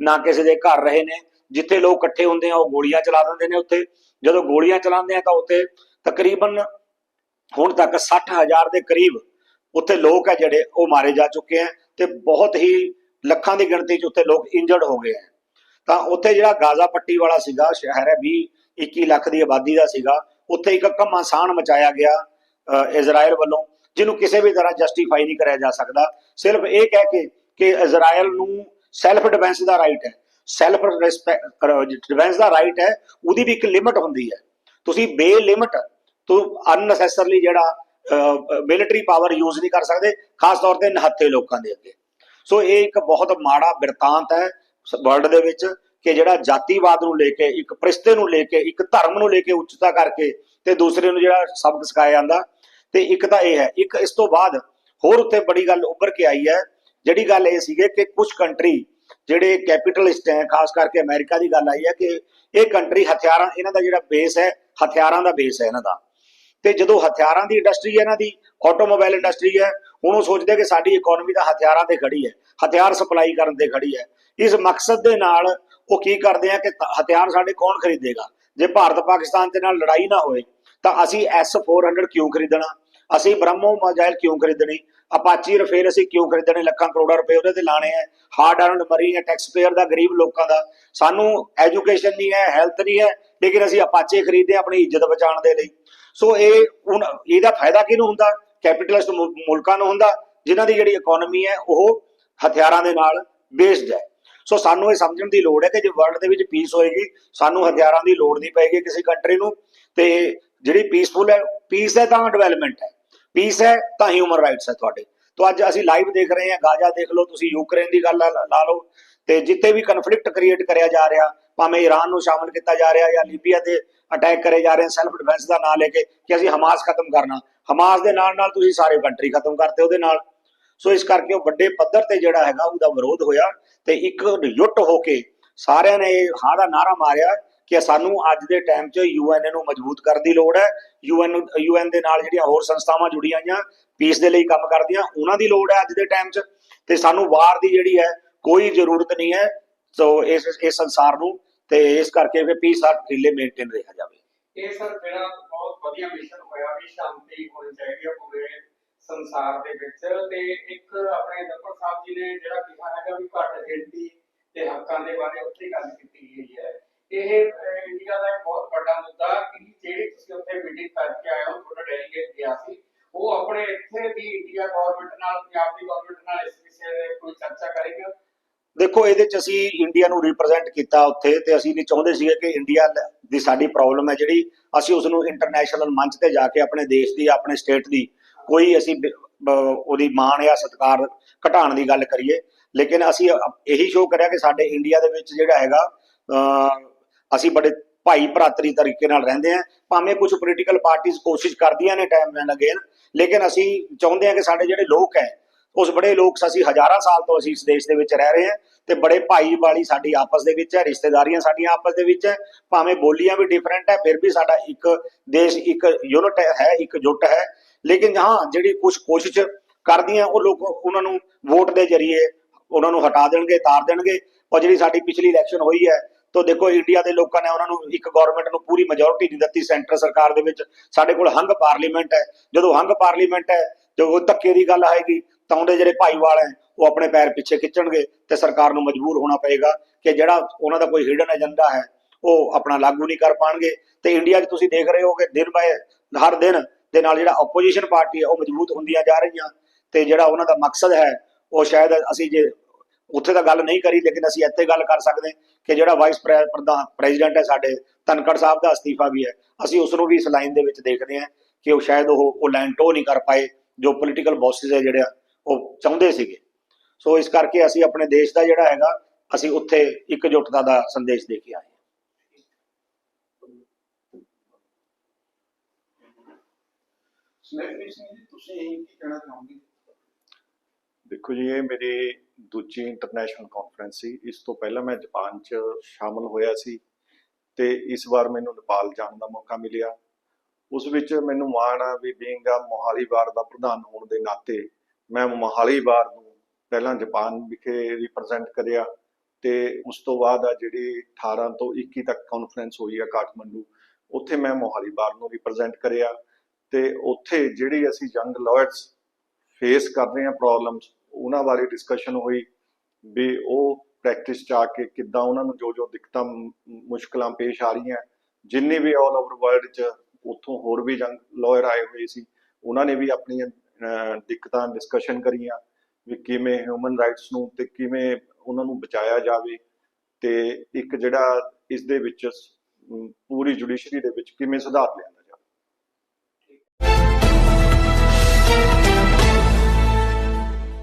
ਨਾ ਕਿਸੇ ਦੇ ਘਰ ਰਹੇ ਨੇ। ਜਿੱਥੇ ਲੋਕ ਇਕੱਠੇ ਹੁੰਦੇ ਆ, ਉਹ ਗੋਲੀਆਂ ਚਲਾ ਦਿੰਦੇ ਨੇ ਉੱਥੇ। ਜਦੋਂ ਗੋਲੀਆਂ ਚਲਾਉਂਦੇ ਆ ਤਾਂ ਉੱਥੇ ਤਕਰੀਬਨ ਹੁਣ ਤੱਕ 60000 ਦੇ ਕਰੀਬ ਉੱਥੇ ਲੋਕ ਹੈ ਜਿਹੜੇ, ਉਹ ਮਾਰੇ ਜਾ ਚੁੱਕੇ ਹੈ ਤੇ ਬਹੁਤ ਹੀ ਲੱਖਾਂ ਦੀ ਗਿਣਤੀ 'ਚ ਉੱਥੇ ਲੋਕ ਇੰਜਰਡ ਹੋ ਗਏ ਹੈ ਤਾਂ ਉੱਥੇ ਜਿਹੜਾ ਗਾਜ਼ਾ ਪੱਟੀ ਵਾਲਾ ਸੀਗਾ, ਸ਼ਹਿਰ ਹੈ 20 21 ਲੱਖ ਦੀ ਆਬਾਦੀ ਦਾ ਸੀਗਾ, ਉੱਥੇ ਇੱਕ ਘਮਾਸਾਨ ਮਚਾਇਆ ਗਿਆ ਇਜ਼ਰਾਈਲ ਵੱਲੋਂ, ਜਿਹਨੂੰ ਕਿਸੇ ਵੀ ਤਰ੍ਹਾਂ ਜਸਟੀਫਾਈ ਨਹੀਂ ਕਰਿਆ ਜਾ ਸਕਦਾ। ਸਿਰਫ ਇਹ ਕਹਿ ਕੇ ਕਿ ਇਜ਼ਰਾਈਲ ਨੂੰ ਸੈਲਫ ਡਿਫੈਂਸ ਦਾ ਰਾਈਟ ਹੈ। ਸੈਲਫ ਡਿਫੈਂਸ ਦਾ ਰਾਈਟ ਹੈ, ਉਹਦੀ ਵੀ ਇੱਕ ਲਿਮਟ ਹੁੰਦੀ ਹੈ। ਤੁਸੀਂ ਬੇ ਲਿਮਟ ਤੋਂ ਅਨਨੈਸੈਸਰਲੀ ਜਿਹੜਾ ਮਿਲਟਰੀ ਪਾਵਰ ਯੂਜ਼ ਨਹੀਂ ਕਰ ਸਕਦੇ, ਖਾਸ ਤੌਰ ਤੇ ਨਿਹੱਥੇ ਲੋਕਾਂ ਦੇ ਅੱਗੇ। ਸੋ ਇਹ ਇੱਕ ਬਹੁਤ ਮਾੜਾ ਬਿਰਤਾਂਤ ਹੈ ਵਰਲਡ ਦੇ ਵਿੱਚ ਕਿ ਜਿਹੜਾ ਜਾਤੀਵਾਦ ਨੂੰ ਲੈ ਕੇ, ਇੱਕ ਪ੍ਰਿਸ਼ਤੇ ਨੂੰ ਲੈ ਕੇ, ਇੱਕ ਧਰਮ ਨੂੰ ਲੈ ਕੇ ਉੱਚਤਾ ਕਰਕੇ ਤੇ ਦੂਸਰੇ ਨੂੰ ਜਿਹੜਾ ਸਬਕ ਸਿਖਾਇਆ ਜਾਂਦਾ। ਤੇ ਇੱਕ ਤਾਂ ਇਹ ਹੈ, ਇੱਕ ਇਸ ਤੋਂ ਬਾਅਦ ਹੋਰ ਉੱਤੇ ਬੜੀ ਗੱਲ ਉੱਭਰ ਕੇ ਆਈ ਹੈ, ਜਿਹੜੀ ਗੱਲ ਇਹ ਸੀਗੇ ਕਿ ਕੁਝ ਕੰਟਰੀ ਜਿਹੜੇ ਕੈਪੀਟਲਿਸਟ ਹੈ, ਖਾਸ ਕਰਕੇ ਅਮਰੀਕਾ ਦੀ ਗੱਲ ਆਈ ਹੈ ਕਿ ਇਹ ਕੰਟਰੀ ਹਥਿਆਰਾਂ, ਇਹਨਾਂ ਦਾ ਜਿਹੜਾ ਬੇਸ ਹੈ, ਹਥਿਆਰਾਂ ਦਾ ਬੇਸ ਹੈ ਇਹਨਾਂ ਦਾ। ਤੇ ਜਦੋਂ ਹਥਿਆਰਾਂ ਦੀ ਇੰਡਸਟਰੀ ਹੈ, ਇਹਨਾਂ ਦੀ ਆਟੋਮੋਬਾਈਲ ਇੰਡਸਟਰੀ ਹੈ ਹੁਣ ਉਹ ਸੋਚਦੇ ਕਿ ਸਾਡੀ ਇਕਨੋਮੀ ਦਾ ਹਥਿਆਰਾਂ ਤੇ ਖੜੀ ਹੈ, ਹਥਿਆਰ ਸਪਲਾਈ ਕਰਨ ਤੇ ਖੜੀ ਹੈ। ਇਸ ਮਕਸਦ ਦੇ ਨਾਲ ਉਹ ਕੀ ਕਰਦੇ ਆ ਕਿ ਹਥਿਆਰ ਸਾਡੇ ਕੌਣ ਖਰੀਦੇਗਾ? ਜੇ ਭਾਰਤ ਪਾਕਿਸਤਾਨ ਦੇ ਨਾਲ ਲੜਾਈ ਨਾ ਹੋਏ, ਤਾਂ ਅਸੀਂ S400 ਕਿਉਂ ਖਰੀਦਣਾ? ਅਸੀਂ ਬ੍ਰਹਮੋ ਮਜਾਇਲ ਕਿਉਂ ਖਰੀਦਣੀ? ਅਪਾਚੀ ਰਫੇਲ ਅਸੀਂ ਕਿਉਂ ਖਰੀਦਣੇ? ਲੱਖਾਂ ਕਰੋੜਾਂ ਰੁਪਏ ਉਹਦੇ ਤੇ ਲਾਣੇ ਆ ਹਾਰਡ ਅਰਨਡ ਮਰੀ ਹੈ ਟੈਕਸ ਪੇਅਰ ਦਾ, ਗਰੀਬ ਲੋਕਾਂ ਦਾ। ਸਾਨੂੰ ਐਜੂਕੇਸ਼ਨ ਨਹੀਂ ਹੈ ਹੈਲਥ ਨਹੀਂ ਹੈ, ਲੇਕਿਨ ਅਸੀਂ ਅਪਾਚੇ ਖਰੀਦਦੇ ਹਾਂ ਆਪਣੀ ਇੱਜ਼ਤ ਬਚਾਉਣ ਦੇ ਲਈ। ਸੋ ਇਹ ਹੁਣ, ਇਹਦਾ ਫਾਇਦਾ ਕਿਹਨੂੰ ਹੁੰਦਾ? ਕੈਪੀਟਲਿਸਟ ਮੁਲਕਾਂ ਨੂੰ ਹੁੰਦਾ, ਜਿਨ੍ਹਾਂ ਦੀ ਜਿਹੜੀ ਇਕਨੋਮੀ ਹੈ, ਉਹ ਹਥਿਆਰਾਂ ਦੇ ਨਾਲ ਬੇਸਡ ਹੈ। ਸੋ ਸਾਨੂੰ ਇਹ ਸਮਝਣ ਦੀ ਲੋੜ ਹੈ ਕਿ ਜੇ ਵਰਲਡ ਦੇ ਵਿੱਚ ਪੀਸ ਹੋਏਗੀ, ਸਾਨੂੰ ਹਥਿਆਰਾਂ ਦੀ ਲੋੜ ਨਹੀਂ ਪਏਗੀ ਕਿਸੇ ਕੰਟਰੀ ਨੂੰ, ਤੇ ਜਿਹੜੀ ਪੀਸਫੁਲ ਹੈ ਪੀਸ ਹੈ ਤਾਂ ਡਿਵੈਲਪਮੈਂਟ ਹੈ। ਪੀਸ ਹੈ ਤਾਂ ਹਿਊਮਨ ਰਾਈਟਸ ਹੈ ਤੁਹਾਡੇ। ਤੋਂ ਅੱਜ ਅਸੀਂ ਲਾਈਵ ਦੇਖ ਰਹੇ ਹਾਂ, ਗਾਜ਼ਾ ਦੇਖ ਲਓ, ਤੁਸੀਂ ਯੂਕਰੇਨ ਦੀ ਗੱਲ ਲਾ ਲਓ, ਤੇ ਜਿੱਥੇ ਵੀ ਕਨਫਲਿਕਟ ਕ੍ਰੀਏਟ ਕਰਿਆ ਜਾ ਰਿਹਾ, ਭਾਵੇਂ ਈਰਾਨ ਨੂੰ ਸ਼ਾਮਲ ਕੀਤਾ ਜਾ ਰਿਹਾ ਜਾਂ ਲੀਬੀਆ ਤੇ ਅਟੈਕ ਕਰੇ ਜਾ ਰਹੇ ਸੈਲਫ ਡਿਫੈਂਸ ਦਾ ਨਾਂ ਲੈ ਕੇ ਕਿ ਅਸੀਂ ਹਮਾਸ ਖਤਮ ਕਰਨਾ। ਹਮਾਸ ਦੇ ਨਾਲ ਨਾਲ ਤੁਸੀਂ ਸਾਰੇ ਕੰਟਰੀ ਖਤਮ ਕਰਤੇ ਉਹਦੇ ਨਾਲ। ਸੋ ਇਸ ਕਰਕੇ ਉਹ ਵੱਡੇ ਪੱਧਰ ਤੇ ਜਿਹੜਾ ਹੈਗਾ ਉਹਦਾ ਵਿਰੋਧ ਹੋਇਆ ਤੇ ਇੱਕ ਯੁੱਟ ਹੋ ਕੇ ਸਾਰਿਆਂ ਨੇ ਹਾਂ ਦਾ ਨਾਰਾ ਮਾਰਿਆ ਕਿ ਸਾਨੂੰ ਅੱਜ ਦੇ ਟਾਈਮ 'ਚ ਯੂਐਨ ਨੂੰ ਮਜ਼ਬੂਤ ਕਰਨ ਦੀ ਲੋੜ ਹੈ। ਯੂਐਨ ਯੂਐਨ ਦੇ ਨਾਲ ਜਿਹੜੀਆਂ ਹੋਰ ਸੰਸਥਾਵਾਂ ਜੁੜੀਆਂ ਆਈਆਂ ਪੀਸ ਦੇ ਲਈ ਕੰਮ ਕਰਦੀਆਂ, ਉਹਨਾਂ ਦੀ ਲੋੜ ਹੈ ਅੱਜ ਦੇ ਟਾਈਮ 'ਚ। ਤੇ ਸਾਨੂੰ ਵਾਰ ਦੀ ਜਿਹੜੀ ਹੈ ਕੋਈ ਜ਼ਰੂਰਤ ਨਹੀਂ ਹੈ। ਸੋ ਇਸ ਇਸ ਸੰਸਾਰ ਨੂੰ ਤੇ ਇਸ ਕਰਕੇ ਫਿਰ ਪੀਸ ਆਰ ਢਿੱਲੇ ਮੇਨਟੇਨ ਰਿਹਾ ਜਾਵੇ। ਇਹ ਸਰ ਜਿਹੜਾ ਬਹੁਤ ਵਧੀਆ ਮਿਸ਼ਨ ਹੋਇਆ ਵੀ ਸ਼ਾਂਤੀ ਹੋਣੀ ਚਾਹੀਦੀ ਹੈ ਪੂਰੇ ਸੰਸਾਰ ਦੇ ਵਿੱਚ ਤੇ ਇੱਕ ਆਪਣੇ ਦੱਪਰ ਸਾਹਿਬ ਜੀ ਨੇ ਜਿਹੜਾ ਕਿਹਾ ਹੈਗਾ ਵੀ ਘੱਟ ਗਿਣਤੀ ਤੇ ਹੱਕਾਂ ਦੇ ਬਾਰੇ ਉੱਥੇ ਗੱਲ ਕੀਤੀ ਗਈ ਹੈ। ਇਹ ਇੰਡੀਆ ਦਾ ਇੱਕ ਬਹੁਤ ਵੱਡਾ ਮੁੱਦਾ ਕਿ ਜਿਹੜੀ ਤੁਸੀਂ ਉੱਥੇ ਮੀਟਿੰਗ ਕਰਕੇ ਆਏ ਹੋ, ਤੁਹਾਡਾ ਡੈਲੀਗੇਟ ਗਿਆ ਸੀ, ਉਹ ਆਪਣੇ ਇੱਥੇ ਦੀ ਇੰਡੀਆ ਗਵਰਨਮੈਂਟ ਨਾਲ, ਪੰਜਾਬ ਦੀ ਗਵਰਨਮੈਂਟ ਨਾਲ ਇਸ ਵਿਸ਼ੇ ਤੇ ਕੋਈ ਚਰਚਾ ਕਰੇਗਾ? ਦੇਖੋ, ਇਹਦੇ ਚ ਅਸੀਂ ਇੰਡੀਆ ਨੂੰ ਰਿਪਰੈਜ਼ੈਂਟ ਕੀਤਾ ਉੱਥੇ ਤੇ ਅਸੀਂ ਨਹੀਂ ਚਾਹੁੰਦੇ ਸੀਗੇ ਕਿ ਇੰਡੀਆ ਦੀ ਸਾਡੀ ਪ੍ਰੋਬਲਮ ਹੈ ਜਿਹੜੀ। ਅਸੀਂ ਉਸ ਨੂੰ ਇੰਟਰਨੈਸ਼ਨਲ ਮੰਚ ਤੇ ਜਾ ਕੇ ਆਪਣੇ ਦੇਸ਼ ਦੀ, ਆਪਣੇ ਸਟੇਟ ਦੀ ਕੋਈ ਅਸੀਂ ਬ- ਉਹਦੀ ਮਾਣ ਜਾਂ ਸਤਿਕਾਰ ਘਟਾਉਣ ਦੀ ਗੱਲ ਕਰੀਏ। ਲੇਕਿਨ ਅਸੀਂ ਇਹੀ ਸ਼ੋਅ ਕਰਿਆ ਕਿ ਸਾਡੇ ਇੰਡੀਆ ਦੇ ਵਿੱਚ ਜਿਹੜਾ ਹੈਗਾ ਅਸੀਂ ਬੜੇ ਭਾਈ ਭਰਾਤਰੀ ਤਰੀਕੇ ਨਾਲ ਰਹਿੰਦੇ ਆ ਭਾਵੇਂ ਕੁਝ ਪੋਲੀਟੀਕਲ ਪਾਰਟੀਆਂ ਕੋਸ਼ਿਸ਼ ਕਰਦੀਆਂ ਨੇ ਟਾਈਮ ਐਂਡ ਅਗੇਨ ਲੇਕਿਨ ਅਸੀਂ ਚਾਹੁੰਦੇ ਹਾਂ ਕਿ ਸਾਡੇ ਜਿਹੜੇ ਲੋਕ ਹੈ ਉਸ ਬੜੇ ਲੋਕ ਅਸੀਂ ਹਜ਼ਾਰਾਂ ਸਾਲ ਤੋਂ ਅਸੀਂ ਇਸ ਦੇਸ਼ ਦੇ ਵਿੱਚ ਰਹਿ ਰਹੇ ਹਾਂ ਤੇ ਬੜੇ ਭਾਈ ਵਾਲੀ ਸਾਡੀ ਆਪਸ ਦੇ ਵਿੱਚ ਹੈ, ਰਿਸ਼ਤੇਦਾਰੀਆਂ ਸਾਡੀਆਂ ਆਪਸ ਦੇ ਵਿੱਚ ਹੈ, ਭਾਵੇਂ ਬੋਲੀਆਂ ਵੀ ਡਿਫਰੈਂਟ ਹੈ, ਫਿਰ ਵੀ ਸਾਡਾ ਇੱਕ ਦੇਸ਼, ਇੱਕ ਯੂਨਿਟ ਹੈ, ਇੱਕ ਜੁੱਟ ਹੈ। ਲੇਕਿਨ ਹਾਂ, ਜਿਹੜੀ ਕੁਝ ਕੋਸ਼ਿਸ਼ ਕਰਦੀਆਂ, ਉਹ ਲੋਕ ਉਹਨਾਂ ਨੂੰ ਵੋਟ ਦੇ ਜ਼ਰੀਏ ਉਹਨਾਂ ਨੂੰ ਹਟਾ ਦੇਣਗੇ, ਤਾਰ ਦੇਣਗੇ। ਔਰ ਜਿਹੜੀ ਸਾਡੀ ਪਿਛਲੀ ਇਲੈਕਸ਼ਨ ਹੋਈ ਹੈ, ਤਾਂ ਦੇਖੋ ਇੰਡੀਆ ਦੇ ਲੋਕਾਂ ਨੇ ਉਹਨਾਂ ਨੂੰ ਇੱਕ ਗਵਰਨਮੈਂਟ ਨੂੰ ਪੂਰੀ ਮੈਜੋਰਿਟੀ ਨਹੀਂ ਦਿੱਤੀ ਸੈਂਟਰ ਸਰਕਾਰ ਦੇ ਵਿੱਚ। ਸਾਡੇ ਕੋਲ ਹੰਗ ਪਾਰਲੀਮੈਂਟ ਹੈ। ਜਦੋਂ ਹੰਗ ਪਾਰਲੀਮੈਂਟ ਹੈ, ਤੇ ਧੱਕੇ ਦੀ ਗੱਲ ਆਏਗੀ ਤਾਂ ਉਹਦੇ ਜਿਹੜੇ ਭਾਈਵਾਲ ਹੈ, ਉਹ ਆਪਣੇ ਪੈਰ ਪਿੱਛੇ ਖਿੱਚਣਗੇ ਤੇ ਸਰਕਾਰ ਨੂੰ ਮਜਬੂਰ ਹੋਣਾ ਪਏਗਾ ਕਿ ਜਿਹੜਾ ਉਹਨਾਂ ਦਾ ਕੋਈ ਹਿਡਨ ਏਜੰਡਾ ਹੈ, ਉਹ ਆਪਣਾ ਲਾਗੂ ਨਹੀਂ ਕਰ ਪਾਣਗੇ। ਤੇ ਇੰਡੀਆ 'ਚ ਤੁਸੀਂ ਦੇਖ ਰਹੇ ਹੋ ਕਿ ਦਿਨ ਬਾਏ ਹਰ ਦਿਨ ਦੇ ਨਾਲ ਜਿਹੜਾ ਆਪੋਜੀਸ਼ਨ ਪਾਰਟੀ ਹੈ, ਉਹ ਮਜ਼ਬੂਤ ਹੁੰਦੀਆਂ ਜਾ ਰਹੀਆਂ। ਤੇ ਜਿਹੜਾ ਉਹਨਾਂ ਦਾ ਮਕਸਦ ਹੈ, ਉਹ ਸ਼ਾਇਦ ਅਸੀਂ ਜੇ ਉੱਥੇ ਤਾਂ ਗੱਲ ਨਹੀਂ ਕਰੀ, ਲੇਕਿਨ ਅਸੀਂ ਇੱਥੇ ਗੱਲ ਕਰ ਸਕਦੇ ਕਿ ਜਿਹੜਾ ਵਾਈਸ ਪ੍ਰਧਾਨ ਪ੍ਰੈਜ਼ੀਡੈਂਟ ਹੈ ਸਾਡੇ ਤਨਕੜ ਸਾਹਿਬ ਦਾ ਅਸਤੀਫਾ ਵੀ ਹੈ। ਅਸੀਂ ਉਸ ਨੂੰ ਵੀ ਇਸ ਲਾਈਨ ਦੇ ਵਿੱਚ ਦੇਖਦੇ ਹਾਂ ਕਿ ਉਹ ਸ਼ਾਇਦ ਉਹ ਉਹ ਲਾਈਨ ਟੋ ਨਹੀਂ ਕਰ ਪਾਏ, ਜੋ ਪੋਲੀਟੀਕਲ ਬੌਸਸ ਹੈ ਜਿਹੜਾ ਉਹ ਚਾਹੁੰਦੇ ਸੀਗੇ। ਸੋ ਇਸ ਕਰਕੇ ਅਸੀਂ ਆਪਣੇ ਦੇਸ਼ ਦਾ ਜਿਹੜਾ ਹੈਗਾ ਅਸੀਂ ਉੱਥੇ ਇਕਜੁੱਟਤਾ ਦਾ ਸੰਦੇਸ਼ ਦੇ ਕੇ ਆਏ ਦੇਖੋ ਜੀ ਇਹ ਮੇਰੀ ਦੂਜੀ ਇੰਟਰਨੈਸ਼ਨਲ ਕਾਨਫਰੰਸ ਸੀ। ਇਸ ਤੋਂ ਪਹਿਲਾਂ ਮੈਂ ਜਾਪਾਨ 'ਚ ਸ਼ਾਮਲ ਹੋਇਆ ਸੀ ਤੇ ਇਸ ਵਾਰ ਮੈਨੂੰ ਨੇਪਾਲ ਜਾਣ ਦਾ ਮੌਕਾ ਮਿਲਿਆ। ਉਸ ਵਿੱਚ ਮੈਨੂੰ ਮਾਣ ਆ ਵੀ ਬੀਇੰਗ ਆ ਮੋਹਾਲੀ ਵਾਰ ਦਾ ਪ੍ਰਧਾਨ ਹੋਣ ਦੇ ਨਾਤੇ ਮੈਂ ਮੋਹਾਲੀ ਬਾਰ ਨੂੰ ਪਹਿਲਾਂ ਜਾਪਾਨ ਵਿਖੇ ਰਿਪਰੈਜ਼ੈਂਟ ਕਰਿਆ ਤੇ ਉਸ ਤੋਂ ਬਾਅਦ ਆ ਜਿਹੜੀ 18 ਤੋਂ 21 ਤੱਕ ਕਾਨਫਰੰਸ ਹੋਈ ਆ ਕਾਠਮੰਡੂ, ਉੱਥੇ ਮੈਂ ਮੋਹਾਲੀ ਵਾਰ ਨੂੰ ਰਿਪਰੈਜ਼ੈਂਟ ਕਰਿਆ ਤੇ ਉੱਥੇ ਜਿਹੜੀ ਅਸੀਂ ਯੰਗ ਲਾਇਰਸ ਫੇਸ ਕਰ ਰਹੇ ਆ ਪ੍ਰੋਬਲਮਸ ਉਹਨਾਂ ਬਾਰੇ ਡਿਸਕਸ਼ਨ ਹੋਈ ਵੀ ਉਹ ਪ੍ਰੈਕਟਿਸ ਚ ਆ ਕੇ ਕਿੱਦਾਂ ਉਹਨਾਂ ਨੂੰ ਜੋ ਜੋ ਦਿੱਕਤਾਂ, ਮ- ਮੁਸ਼ਕਲਾਂ ਪੇਸ਼ ਆ ਰਹੀਆਂ, ਜਿੰਨੇ ਵੀ ਆਲ ਓਵਰ ਵਰਲਡ ਚ ਉੱਥੋਂ ਹੋਰ ਵੀ ਯੰਗ ਲਾਇਰ ਆਏ ਹੋਏ ਸੀ, ਉਹਨਾਂ ਨੇ ਵੀ ਆਪਣੀਆਂ ਦਿੱਕਤਾਂ ਡਿਸਕਸ਼ਨ ਕਰੀਆਂ ਵੀ ਕਿਵੇਂ ਹਿਊਮਨ ਰਾਈਟਸ ਨੂੰ ਤੇ ਕਿਵੇਂ ਉਹਨਾਂ ਨੂੰ ਬਚਾਇਆ ਜਾਵੇ ਤੇ ਇੱਕ ਜਿਹੜਾ ਇਸ ਦੇ ਵਿੱਚ ਪੂਰੀ ਜੁਡੀਸ਼ਰੀ ਦੇ ਵਿੱਚ ਕਿਵੇਂ ਸੁਧਾਰ ਲਿਆਂਦਾ